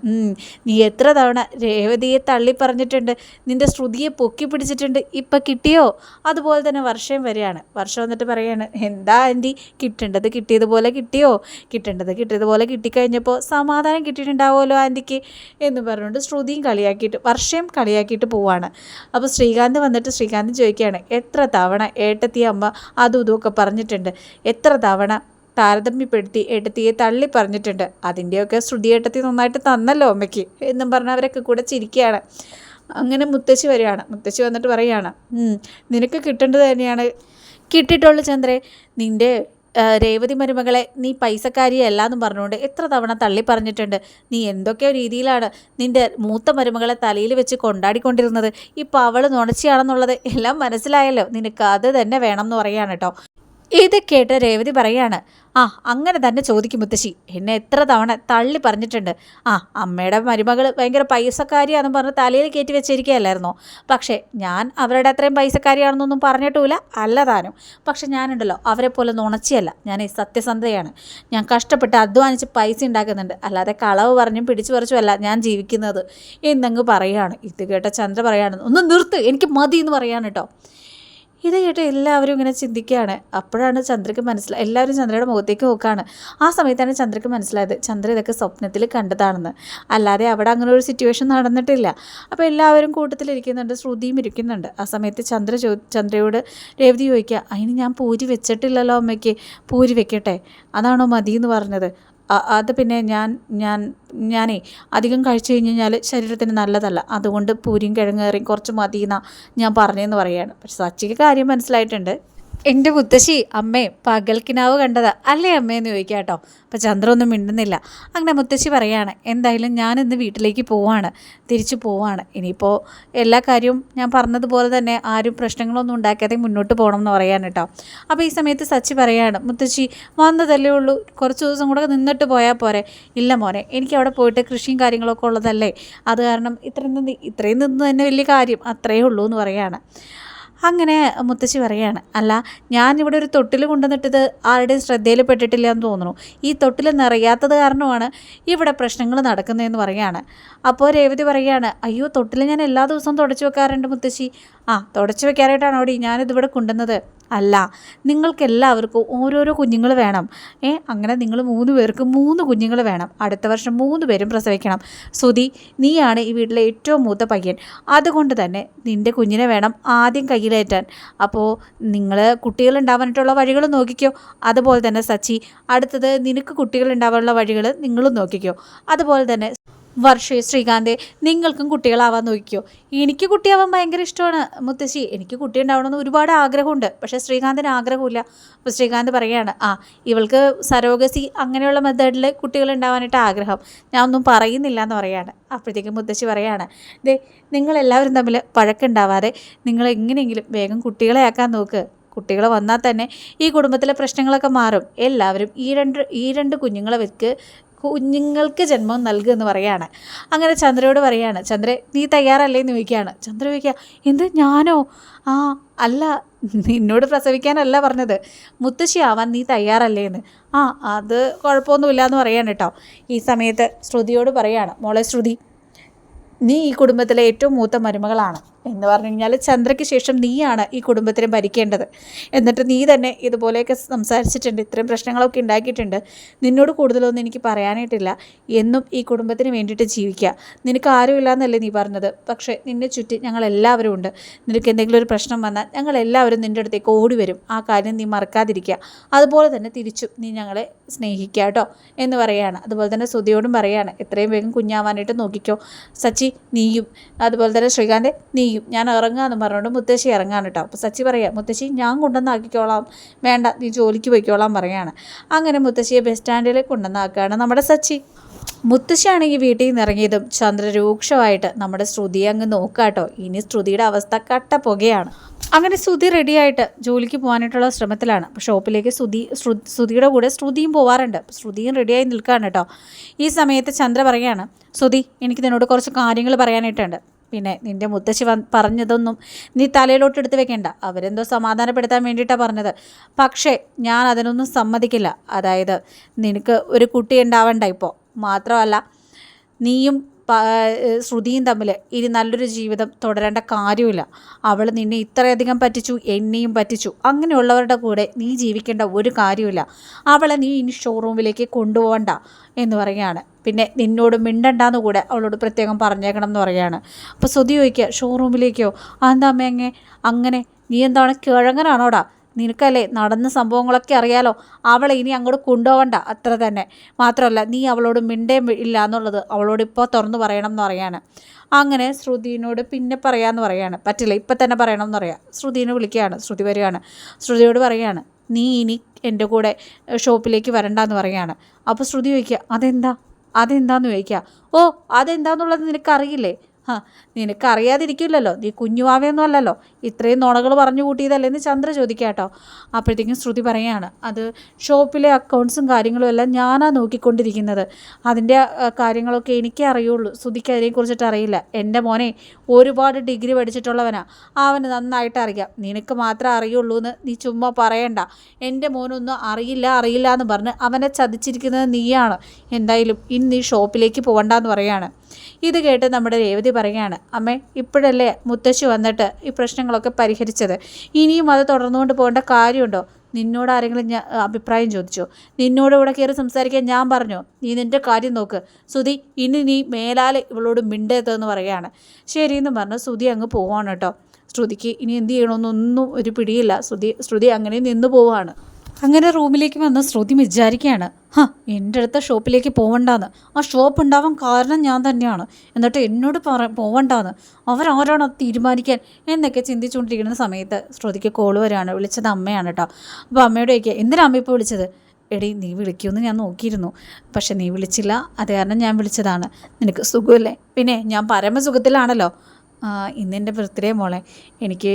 നീ എത്ര തവണ രേവതിയെ തള്ളി പറഞ്ഞിട്ടുണ്ട്? നിന്റെ ശ്രുതിയെ പൊക്കി പിടിച്ചിട്ടുണ്ട്. ഇപ്പം കിട്ടിയോ? അതുപോലെ തന്നെ വർഷം വരികയാണ്. വർഷം വന്നിട്ട് പറയാണ് എന്താ ആന്റി കിട്ടേണ്ടത് കിട്ടിയതുപോലെ കിട്ടിയോ? കിട്ടേണ്ടത്. കിട്ടിയതുപോലെ കിട്ടിക്കഴിഞ്ഞപ്പോൾ സമാധാനം കിട്ടിയിട്ടുണ്ടാവുമല്ലോ ആന്റിക്ക് എന്ന് പറഞ്ഞുകൊണ്ട് ശ്രുതിയും കളിയാക്കിയിട്ട് വർഷം കളിയാക്കിയിട്ട് പോവാണ്. അപ്പോൾ ശ്രീകാന്ത് വന്നിട്ട് ശ്രീകാന്ത് ചോദിക്കുകയാണ് എത്ര തവണ ഏട്ടത്തി അമ്മ അതും ഇതുമൊക്കെ പറഞ്ഞിട്ടുണ്ട്? എത്ര തവണ താരതമ്യപ്പെടുത്തി ഏട്ടത്തിയെ തള്ളി പറഞ്ഞിട്ടുണ്ട്? അതിന്റെയൊക്കെ ശ്രുതി ഏട്ടത്തി നന്നായിട്ട് തന്നല്ലോ അമ്മയ്ക്ക് എന്നും പറഞ്ഞ് അവരൊക്കെ കൂടെ ചിരിക്കുകയാണ്. അങ്ങനെ മുത്തശ്ശി വരികയാണ്. മുത്തശ്ശി വന്നിട്ട് പറയുകയാണ് നിനക്ക് കിട്ടേണ്ടത് തന്നെയാണ്. കിട്ടിയിട്ടുള്ളൂ ചന്ദ്രേ. നിന്റെ രേവതി മരുമകളെ നീ പൈസക്കാരിയല്ല എന്ന് പറഞ്ഞുകൊണ്ട് എത്ര തവണ തള്ളി പറഞ്ഞിട്ടുണ്ട്. നീ എന്തൊക്കെയോ രീതിയിലാണ് നിന്റെ മൂത്ത മരുമകളെ തലയിൽ വെച്ച് കൊണ്ടാടിക്കൊണ്ടിരുന്നത്. ഇപ്പോൾ അവൾ നുണച്ചിയാണെന്നുള്ളത് എല്ലാം മനസ്സിലായല്ലോ. നിനക്ക് അത് തന്നെ വേണം എന്ന് പറയാണ് കേട്ടോ ഇത് കേട്ട് രേവതി പറയാണ് ആ അങ്ങനെ തന്നെ ചോദിക്കും മുത്തശ്ശി. എന്നെ എത്ര തവണ തള്ളി പറഞ്ഞിട്ടുണ്ട്. ആ അമ്മയുടെ മരുമകൾ ഭയങ്കര പൈസക്കാരിയാണെന്ന് പറഞ്ഞ് തലയിൽ കയറ്റി വെച്ചിരിക്കുകയല്ലായിരുന്നോ? പക്ഷേ ഞാൻ അവരുടെ അത്രയും പൈസക്കാരിയാണെന്നൊന്നും പറഞ്ഞിട്ടുമില്ല. അല്ല താനും. പക്ഷെ ഞാനുണ്ടല്ലോ. അവരെ പോലെ നുണച്ചിയല്ല ഞാൻ ഈ സത്യസന്ധതയാണ്. ഞാൻ കഷ്ടപ്പെട്ട് അധ്വാനിച്ച് പൈസ ഉണ്ടാക്കുന്നുണ്ട്. അല്ലാതെ കളവ് പറഞ്ഞും പിടിച്ചു പറിച്ചുമല്ല ഞാൻ ജീവിക്കുന്നത്. എന്നങ്ങ് പറയുകയാണ് ഇത് കേട്ട ചന്ദ്ര പറയാണ് ഒന്ന് നിർത്ത്. എനിക്ക് മതി എന്ന് പറയാണ് കേട്ടോ ഇത് കേട്ട് എല്ലാവരും ഇങ്ങനെ ചിന്തിക്കുകയാണ്. അപ്പോഴാണ് ചന്ദ്രയ്ക്ക് മനസ്സിലായത് എല്ലാവരും ചന്ദ്രയുടെ മുഖത്തേക്ക് നോക്കുകയാണ് ആ സമയത്താണ് ചന്ദ്രയ്ക്ക് മനസ്സിലായത് ചന്ദ്ര ഇതൊക്കെ സ്വപ്നത്തിൽ കണ്ടതാണെന്ന്. അല്ലാതെ അവിടെ അങ്ങനെ ഒരു സിറ്റുവേഷൻ നടന്നിട്ടില്ല. അപ്പോൾ എല്ലാവരും കൂട്ടത്തിലിരിക്കുന്നുണ്ട് ശ്രുതിയും ഇരിക്കുന്നുണ്ട്. ആ സമയത്ത് ചന്ദ്ര ചോ ചന്ദ്രയോട് രേവതി ചോദിക്കുക അതിന് ഞാൻ പൂരി വെച്ചിട്ടില്ലല്ലോ അമ്മയ്ക്ക്? പൂരി വെക്കട്ടെ? അതാണോ മതി എന്ന് പറഞ്ഞത്? അത് പിന്നെ ഞാൻ ഞാൻ ഞാനേ അധികം കഴിച്ചു കഴിഞ്ഞ് കഴിഞ്ഞാൽ ശരീരത്തിന് നല്ലതല്ല. അതുകൊണ്ട് പൂരിയും കിഴങ്ങ് കറിയും കുറച്ച് മതിയെന്നാ ഞാൻ പറഞ്ഞതെന്ന് പറയുകയാണ് പക്ഷെ സച്ചിക്ക് കാര്യം മനസ്സിലായിട്ടുണ്ട്. എന്റെ മുത്തശ്ശി അമ്മേ പകൽക്കിനാവ് കണ്ടതാ. അല്ലേ അമ്മയെന്ന് ചോദിക്കാം കേട്ടോ. അപ്പോൾ ചന്ദ്ര ഒന്നും മിണ്ടുന്നില്ല. അങ്ങനെ മുത്തശ്ശി പറയാണ് എന്തായാലും ഞാൻ ഇന്ന് വീട്ടിലേക്ക് പോവാണ്. തിരിച്ചു പോവാണ്. ഇനിയിപ്പോൾ എല്ലാ കാര്യവും ഞാൻ പറഞ്ഞതുപോലെ തന്നെ ആരും പ്രശ്നങ്ങളൊന്നും ഉണ്ടാക്കാതെ മുന്നോട്ട് പോകണം എന്ന് പറയാൻ കേട്ടോ. അപ്പോൾ ഈ സമയത്ത് സച്ചി പറയാണ് മുത്തശ്ശി വന്നതല്ലേ ഉള്ളൂ. കുറച്ച് ദിവസം കൂടെ നിന്നിട്ട് പോയാൽ പോരെ. ഇല്ല മോനെ എനിക്ക് അവിടെ പോയിട്ട് കൃഷിയും കാര്യങ്ങളൊക്കെ ഉള്ളതല്ലേ. അത് കാരണം ഇത്രയും നിന്ന് ഇത്രയും നിന്ന് തന്നെ വലിയ കാര്യം. അത്രയേ ഉള്ളൂ എന്ന് പറയാണ്. അങ്ങനെ മുത്തശ്ശി പറയാണ് അല്ല ഞാനിവിടെ ഒരു തൊട്ടിൽ കൊണ്ടുവന്നിട്ടത് ആരുടെയും ശ്രദ്ധയിൽ പെട്ടിട്ടില്ല എന്ന് തോന്നുന്നു. ഈ തൊട്ടിൽ നിറയാത്തത് കാരണമാണ് ഇവിടെ പ്രശ്നങ്ങൾ നടക്കുന്നതെന്ന് പറയാണ് അപ്പോൾ രേവതി പറയാണ് അയ്യോ തൊട്ടിൽ ഞാൻ എല്ലാ ദിവസവും തുടച്ചു വെക്കാറുണ്ട് മുത്തശ്ശി. ആ തുടച്ചു വെക്കാനായിട്ടാണ് അവിടെ ഞാനിതിവിടെ കൊണ്ടുവന്നത്? അല്ല നിങ്ങൾക്ക് എല്ലാവർക്കും ഓരോരോ കുഞ്ഞുങ്ങൾ വേണം. ഏ അങ്ങനെ നിങ്ങൾ മൂന്ന് പേർക്ക് മൂന്ന് കുഞ്ഞുങ്ങൾ വേണം. അടുത്ത വർഷം മൂന്ന് പേരും പ്രസവിക്കണം. സുധി നീയാണ് ഈ വീട്ടിലെ ഏറ്റവും മൂത്ത പയ്യൻ. അതുകൊണ്ട് തന്നെ നിന്റെ കുഞ്ഞിനെ വേണം ആദ്യം കയ്യിലേറ്റാൻ. അപ്പോൾ നിങ്ങൾ കുട്ടികൾ ഉണ്ടാവാനായിട്ടുള്ള വഴികൾ നോക്കിക്കോ. അതുപോലെ തന്നെ സച്ചി അടുത്തത് നിനക്ക് കുട്ടികൾ ഉണ്ടാവാനുള്ള വഴികൾ നിങ്ങളും നോക്കിക്കോ. അതുപോലെ തന്നെ വർഷേ ശ്രീകാന്തെ നിങ്ങൾക്കും കുട്ടികളാവാൻ നോക്കിയോ എനിക്ക് കുട്ടിയാവാൻ ഭയങ്കര ഇഷ്ടമാണ് മുത്തശ്ശി. എനിക്ക് കുട്ടി ഉണ്ടാവണമെന്ന് ഒരുപാട് ആഗ്രഹമുണ്ട്. പക്ഷേ ശ്രീകാന്തിന് ആഗ്രഹമില്ല. അപ്പോൾ ശ്രീകാന്ത് പറയുകയാണ് ആ ഇവൾക്ക് സരോഗസി അങ്ങനെയുള്ള മെത്തേഡിൽ കുട്ടികൾ ഉണ്ടാവാനായിട്ട് ആഗ്രഹം. ഞാൻ ഒന്നും പറയുന്നില്ല എന്ന് പറയാണ്. അപ്പോഴത്തേക്കും മുത്തശ്ശി പറയാണ് ദേ നിങ്ങളെല്ലാവരും തമ്മിൽ പഴക്കുണ്ടാവാതെ നിങ്ങൾ എങ്ങനെയെങ്കിലും വേഗം കുട്ടികളെ ആക്കാൻ നോക്ക്. കുട്ടികൾ വന്നാൽ തന്നെ ഈ കുടുംബത്തിലെ പ്രശ്നങ്ങളൊക്കെ മാറും. എല്ലാവരും ഈ രണ്ട് ഈ രണ്ട് കുഞ്ഞുങ്ങളെ വെക്ക് കുഞ്ഞുങ്ങൾക്ക് ജന്മം നൽകുക എന്ന് പറയാണ്. അങ്ങനെ ചന്ദ്രയോട് പറയാണ് ചന്ദ്ര നീ തയ്യാറല്ലേ? എന്ന് ചോദിക്കുകയാണ്. ചന്ദ്ര ചോദിക്കുക എന്ത് ഞാനോ? ആ അല്ല നിന്നോട് പ്രസവിക്കാനല്ല പറഞ്ഞത്. മുത്തശ്ശിയാവാൻ നീ തയ്യാറല്ലേ? എന്ന്. ആ അത് കുഴപ്പമൊന്നുമില്ല എന്ന് പറയാണ് കേട്ടോ. ഈ സമയത്ത് ശ്രുതിയോട് പറയാണ് മോളെ ശ്രുതി നീ ഈ കുടുംബത്തിലെ ഏറ്റവും മൂത്ത മരുമകളാണ്. എന്ന് പറഞ്ഞു കഴിഞ്ഞാൽ ചന്ദ്രയ്ക്ക് ശേഷം നീയാണ് ഈ കുടുംബത്തിന് ഭരിക്കേണ്ടത്. എന്നിട്ട് നീ തന്നെ ഇതുപോലെയൊക്കെ സംസാരിച്ചിട്ടുണ്ട് ഇത്രയും പ്രശ്നങ്ങളൊക്കെ ഉണ്ടാക്കിയിട്ടുണ്ട്. നിന്നോട് കൂടുതലൊന്നും എനിക്ക് പറയാനായിട്ടില്ല. എന്നും ഈ കുടുംബത്തിന് വേണ്ടിയിട്ട് ജീവിക്കുക. നിനക്ക് ആരുമില്ല എന്നല്ലേ നീ പറഞ്ഞത്. പക്ഷേ നിന്നെ ചുറ്റി ഞങ്ങളെല്ലാവരും ഉണ്ട്. നിനക്ക് എന്തെങ്കിലും ഒരു പ്രശ്നം വന്നാൽ ഞങ്ങളെല്ലാവരും നിന്റെ അടുത്തേക്ക് ഓടി വരും. ആ കാര്യം നീ മറക്കാതിരിക്കുക. അതുപോലെ തന്നെ തിരിച്ചും നീ ഞങ്ങളെ സ്നേഹിക്കുക കേട്ടോ എന്ന് പറയുകയാണ്. അതുപോലെ തന്നെ സുധിയോടും പറയുകയാണ്. എത്രയും വേഗം കുഞ്ഞാവാനായിട്ട് നോക്കിക്കോ. സച്ചി നീയും. അതുപോലെ തന്നെ ശ്രീകാന്ത് നീയും ഞാൻ ഇറങ്ങാമെന്ന് പറഞ്ഞുകൊണ്ട് മുത്തശ്ശി ഇറങ്ങാൻ കേട്ടോ. അപ്പോൾ സച്ചി പറയാം മുത്തശ്ശി ഞാൻ കൊണ്ടുവന്നാക്കിക്കോളാം വേണ്ട നീ ജോലിക്ക് പോയിക്കോളാം പറയാണ്. അങ്ങനെ മുത്തശ്ശിയെ ബസ് സ്റ്റാൻഡിൽ കൊണ്ടുവന്നാക്കുകയാണ് നമ്മുടെ സച്ചി. മുത്തശ്ശിയാണെങ്കിൽ വീട്ടിൽ നിന്ന് ഇറങ്ങിയതും ചന്ദ്രരൂക്ഷമായിട്ട് നമ്മുടെ ശ്രുതി അങ്ങ് നോക്കാട്ടോ ഇനി ശ്രുതിയുടെ അവസ്ഥ കട്ട പുകയാണ് അങ്ങനെ ശ്രുതി റെഡിയായിട്ട് ജോലിക്ക് പോകാനായിട്ടുള്ള ശ്രമത്തിലാണ്. ഷോപ്പിലേക്ക് ശ്രുതി ശ്രുതിയുടെ കൂടെ ശ്രുതിയും പോവാറുണ്ട്. ശ്രുതിയും റെഡിയായി നിൽക്കുകയാണ് കേട്ടോ. ഈ സമയത്ത് ചന്ദ്ര പറയുകയാണ് ശ്രുതി എനിക്ക് നിന്നോട് കുറച്ച് കാര്യങ്ങൾ പറയാനായിട്ടുണ്ട്. പിന്നെ നിന്റെ മുത്തശ്ശി പറഞ്ഞതൊന്നും നീ തലയിലോട്ട് എടുത്ത് വെക്കേണ്ട. അവരെന്തോ സമാധാനപ്പെടുത്താൻ വേണ്ടിയിട്ടാണ് പറഞ്ഞത്. പക്ഷേ ഞാൻ അതിനൊന്നും സമ്മതിക്കില്ല. അതായത് നിനക്ക് ഒരു കുട്ടി ഉണ്ടാവണ്ട ഇപ്പോൾ മാത്രമല്ല നീയും ശ്രുതിയും തമ്മിൽ ഇനി നല്ലൊരു ജീവിതം തുടരേണ്ട കാര്യമില്ല. അവൾ നിന്നെ ഇത്രയധികം പറ്റിച്ചു എന്നെയും പറ്റിച്ചു. അങ്ങനെയുള്ളവരുടെ കൂടെ നീ ജീവിക്കേണ്ട ഒരു കാര്യമില്ല. അവളെ നീ ഇനി ഷോറൂമിലേക്ക് കൊണ്ടുപോകണ്ട എന്ന് പറയുകയാണ്. പിന്നെ നിന്നോട് മിണ്ടണ്ടെന്ന് കൂടെ അവളോട് പ്രത്യേകം പറഞ്ഞേക്കണം എന്ന് പറയുകയാണ്. അപ്പോൾ ശ്രുതി ചോദിക്കുക ഷോറൂമിലേക്കോ അതെന്താ അമ്മ അങ്ങനെ നീ എന്താണ് കിഴങ്ങനാണോടാ? നിനക്കല്ലേ നടന്ന സംഭവങ്ങളൊക്കെ അറിയാലോ? അവളെ ഇനി അങ്ങോട്ട് കൊണ്ടുപോകണ്ട അത്ര തന്നെ. മാത്രമല്ല നീ അവളോട് മിണ്ടേ ഇല്ല എന്നുള്ളത് അവളോട് ഇപ്പോൾ തുറന്നു പറയണം എന്ന് പറയാണ്. അങ്ങനെ ശ്രുതിനോട് പിന്നെ പറയാമെന്ന് പറയാണ്. പറ്റില്ല ഇപ്പം തന്നെ പറയണം എന്ന് പറയാം. ശ്രുതിനെ വിളിക്കുകയാണ് ശ്രുതി വരികയാണ്. ശ്രുതിയോട് പറയുകയാണ് നീ ഇനി എന്റെ കൂടെ ഷോപ്പിലേക്ക് വരണ്ടെന്ന് പറയുകയാണ് അപ്പോൾ ശ്രുതി ചോദിക്കുക അതെന്താ? അതെന്താന്ന് ചോദിക്കുക? ഓ അതെന്താന്നുള്ളത് നിനക്കറിയില്ലേ? ഹാ നിനക്കറിയാതിരിക്കില്ലല്ലോ. നീ കുഞ്ഞുവാവയൊന്നും അല്ലല്ലോ. ഇത്രയും നുണകൾ പറഞ്ഞു കൂട്ടിയതല്ലേ എന്ന് ചന്ദ്ര ചോദിക്കാട്ടോ. കേട്ടോ അപ്പോഴത്തേക്കും ശ്രുതി പറയാണ് അത് ഷോപ്പിലെ അക്കൗണ്ട്സും കാര്യങ്ങളും എല്ലാം ഞാനാ നോക്കിക്കൊണ്ടിരിക്കുന്നത്. അതിന്റെ കാര്യങ്ങളൊക്കെ എനിക്കേ അറിയുള്ളൂ. ശ്രുതിക്ക് അതിനെക്കുറിച്ചിട്ട് അറിയില്ല. എന്റെ മോനെ ഒരുപാട് ഡിഗ്രി പഠിച്ചിട്ടുള്ളവനാ. അവന് നന്നായിട്ട് അറിയാം. നിനക്ക് മാത്രമേ അറിയുള്ളൂ എന്ന് നീ ചുമ്മാ പറയണ്ട. എന്റെ മോനൊന്നും അറിയില്ല അറിയില്ല എന്ന് പറഞ്ഞ് അവനെ ചതിച്ചിരിക്കുന്നത് നീയാണ്. എന്തായാലും ഇന്ന് നീ ഷോപ്പിലേക്ക് പോകണ്ടെന്ന് പറയാണ് ഇത് കേട്ട് നമ്മുടെ രേവതി പറയുകയാണ് അമ്മേ ഇപ്പോഴല്ലേ മുത്തശ്ശി വന്നിട്ട് ഈ പ്രശ്നങ്ങളൊക്കെ പരിഹരിച്ചത്? ഇനിയും അത് തുടർന്നുകൊണ്ട് പോകേണ്ട കാര്യമുണ്ടോ? നിന്നോട് ആരെങ്കിലും ഞാൻ അഭിപ്രായം ചോദിച്ചോ. നിന്നോട് ഇവിടെ കയറി സംസാരിക്കാൻ ഞാൻ പറഞ്ഞു. നീ നിന്റെ കാര്യം നോക്ക്. സുധി ഇനി നീ മേലാലെ ഇവളോട് മിണ്ടരുതെന്ന് പറയുകയാണ്. ശരിയെന്ന് പറഞ്ഞ്. സുധി അങ്ങ് പോവാണ് കേട്ടോ. ശ്രുതിക്ക് ഇനി എന്ത് ചെയ്യണമെന്നൊന്നും ഒരു പിടിയില്ല. ശ്രുതി ശ്രുതി അങ്ങനെ നിന്ന് പോവാണ്. അങ്ങനെ റൂമിലേക്ക് വന്ന ശ്രുതി വിചാരിക്കുകയാണ് ഹാ എന്റെ അടുത്ത ഷോപ്പിലേക്ക് പോവണ്ടാന്ന്. ആ ഷോപ്പ് ഉണ്ടാവാൻ കാരണം ഞാൻ തന്നെയാണ്. എന്നിട്ട് എന്നോട് പറ പോവണ്ടാന്ന്. അവരാരാണ് അത് തീരുമാനിക്കാൻ? എന്നൊക്കെ ചിന്തിച്ചുകൊണ്ടിരിക്കുന്ന സമയത്ത് ശ്രുതിക്ക് കോൾ വരാണ്. വിളിച്ചത് അമ്മയാണ് കേട്ടോ അപ്പോൾ അമ്മയോട് ചോദിക്കുക എന്തിനാ അമ്മ ഇപ്പോൾ വിളിച്ചത്? എടി നീ വിളിക്കുമെന്ന് ഞാൻ നോക്കിയിരുന്നു. പക്ഷെ നീ വിളിച്ചില്ല. അത് കാരണം ഞാൻ വിളിച്ചതാണ്. നിനക്ക് സുഖമല്ലേ? പിന്നെ ഞാൻ പരമസുഖത്തിലാണല്ലോ. ഇന്നെന്റെ ബർത്ത്ഡേ മോളെ. എനിക്ക്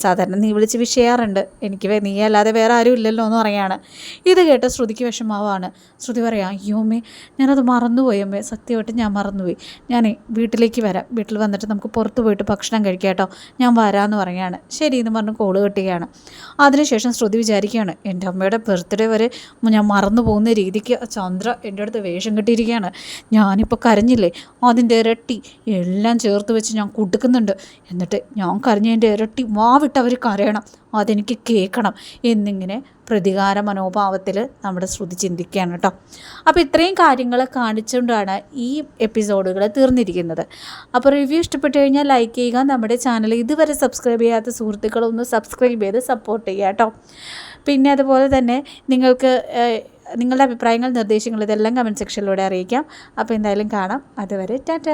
സാധാരണ നീ വിളിച്ച് വിഷ് ചെയ്യാറുണ്ട്. എനിക്ക് നീ അല്ലാതെ വേറെ ആരും ഇല്ലല്ലോ എന്ന് പറയാണ്. ഇത് കേട്ട് ശ്രുതിക്ക് വിഷമാവാണ് ശ്രുതി പറയാം അയ്യോ അമ്മേ ഞാനത് മറന്നുപോയി അമ്മേ. സത്യമായിട്ട് ഞാൻ മറന്നുപോയി. ഞാൻ വീട്ടിലേക്ക് വരാം. വീട്ടിൽ വന്നിട്ട് നമുക്ക് പുറത്ത് പോയിട്ട് ഭക്ഷണം കഴിക്കാം കേട്ടോ. ഞാൻ വരാമെന്ന് പറയാണ്. ശരി എന്ന് പറഞ്ഞ് കോൾ കെട്ടുകയാണ്. അതിനുശേഷം ശ്രുതി വിചാരിക്കുകയാണ് എന്റെ അമ്മയുടെ ബർത്ത്ഡേ വരെ ഞാൻ മറന്നു പോകുന്ന രീതിക്ക് ചന്ദ്ര എന്റെ അടുത്ത് വേഷം കെട്ടിയിരിക്കുകയാണ്. ഞാനിപ്പോൾ കരഞ്ഞില്ലേ? അതിന്റെ ഇരട്ടി എല്ലാം ചേർത്ത് വെച്ച് ഞാൻ കുട്ടി കൊടുക്കുന്നുണ്ട് എന്നിട്ട് ഞാൻ കരഞ്ഞതിന്റെ ഇരട്ടി വാവിട്ട് അവർ കരയണം. അതെനിക്ക് കേൾക്കണം. എന്നിങ്ങനെ പ്രതികാര മനോഭാവത്തിൽ നമ്മുടെ ശ്രുതി ചിന്തിക്കുകയാണ് കേട്ടോ. അപ്പോൾ ഇത്രയും കാര്യങ്ങൾ കാണിച്ചുകൊണ്ടാണ് ഈ എപ്പിസോഡുകൾ തീർന്നിരിക്കുന്നത്. അപ്പോൾ റിവ്യൂ ഇഷ്ടപ്പെട്ടു കഴിഞ്ഞാൽ ലൈക്ക് ചെയ്യുക. നമ്മുടെ ചാനൽ ഇതുവരെ സബ്സ്ക്രൈബ് ചെയ്യാത്ത സുഹൃത്തുക്കളൊന്ന് സബ്സ്ക്രൈബ് ചെയ്ത് സപ്പോർട്ട് ചെയ്യുക കേട്ടോ. പിന്നെ അതുപോലെ തന്നെ നിങ്ങൾക്ക് നിങ്ങളുടെ അഭിപ്രായങ്ങൾ നിർദ്ദേശങ്ങൾ ഇതെല്ലാം കമന്റ് സെക്ഷനിലൂടെ അറിയിക്കാം. അപ്പോൾ എന്തായാലും കാണാം. അതുവരെ ടാറ്റ.